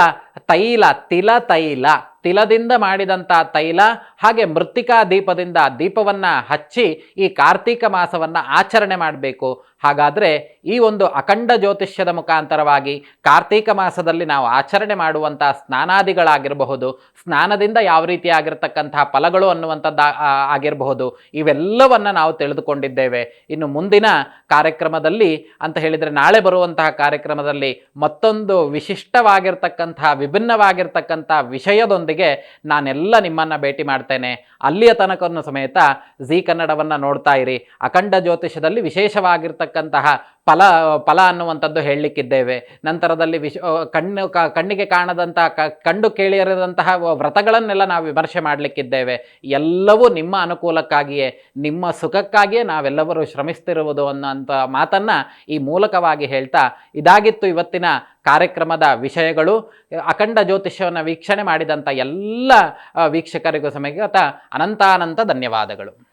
ತೈಲ ತಿಲ ತೈಲ ತಿಲದಿಂದ ಮಾಡಿದಂಥ ತೈಲ ಹಾಗೆ ಮೃತ್ತಿಕಾ ದೀಪದಿಂದ ದೀಪವನ್ನು ಹಚ್ಚಿ ಈ ಕಾರ್ತೀಕ ಮಾಸವನ್ನು ಆಚರಣೆ ಮಾಡಬೇಕು. ಹಾಗಾದರೆ ಈ ಒಂದು ಅಖಂಡ ಜ್ಯೋತಿಷ್ಯದ ಮುಖಾಂತರವಾಗಿ ಕಾರ್ತೀಕ ಮಾಸದಲ್ಲಿ ನಾವು ಆಚರಣೆ ಮಾಡುವಂಥ ಸ್ನಾನಾದಿಗಳಾಗಿರಬಹುದು. ಸ್ನಾನದಿಂದ ಯಾವ ರೀತಿಯಾಗಿರ್ತಕ್ಕಂಥ ಫಲಗಳು ಅನ್ನುವಂಥದ್ದು ಆಗಿರಬಹುದು. ಇವೆಲ್ಲವನ್ನು ನಾವು ತಿಳಿದುಕೊಂಡಿದ್ದೇವೆ. ಇನ್ನು ಮುಂದಿನ ಕಾರ್ಯಕ್ರಮದಲ್ಲಿ ಅಂತ ಹೇಳಿದರೆ ನಾಳೆ ಬರುವಂತಹ ಕಾರ್ಯಕ್ರಮದಲ್ಲಿ ಮತ್ತೊಂದು ವಿಶಿಷ್ಟವಾಗಿರ್ತಕ್ಕಂತಹ ವಿಭಿನ್ನವಾಗಿರ್ತಕ್ಕಂಥ ವಿಷಯದೊಂದಿಗೆ ನಾನೆಲ್ಲ ನಿಮ್ಮನ್ನು ಭೇಟಿ ಮಾಡ್ತೇನೆ. ಅಲ್ಲಿಯ ತನಕವನ್ನು ಸಮೇತ ಜೀ ಕನ್ನಡವನ್ನು ನೋಡ್ತಾ ಇರಿ. ಅಖಂಡ ಜ್ಯೋತಿಷದಲ್ಲಿ ವಿಶೇಷವಾಗಿರ್ತಕ್ಕಂತಹ ಫಲ ಫಲ ಅನ್ನುವಂಥದ್ದು ಹೇಳಲಿಕ್ಕಿದ್ದೇವೆ. ನಂತರದಲ್ಲಿ ವಿಶ್ ಕಣ್ಣು, ಕ, ಕಣ್ಣಿಗೆ ಕಾಣದಂತಹ ಕಂಡು ಕೇಳಿರದಂತಹ ವ್ರತಗಳನ್ನೆಲ್ಲ ನಾವು ವಿಮರ್ಶೆ ಮಾಡಲಿಕ್ಕಿದ್ದೇವೆ. ಎಲ್ಲವೂ ನಿಮ್ಮ ಅನುಕೂಲಕ್ಕಾಗಿಯೇ, ನಿಮ್ಮ ಸುಖಕ್ಕಾಗಿಯೇ ನಾವೆಲ್ಲರೂ ಶ್ರಮಿಸ್ತಿರುವುದು ಅನ್ನೋಂಥ ಮಾತನ್ನು ಈ ಮೂಲಕವಾಗಿ ಹೇಳ್ತಾ ಇದಾಗಿತ್ತು ಇವತ್ತಿನ ಕಾರ್ಯಕ್ರಮದ ವಿಷಯಗಳು. ಅಖಂಡ ಜ್ಯೋತಿಷ್ಯವನ್ನು ವೀಕ್ಷಣೆ ಮಾಡಿದಂಥ ಎಲ್ಲ ವೀಕ್ಷಕರಿಗೂ ಸಮೇತ ಅನಂತಾನಂತ ಧನ್ಯವಾದಗಳು.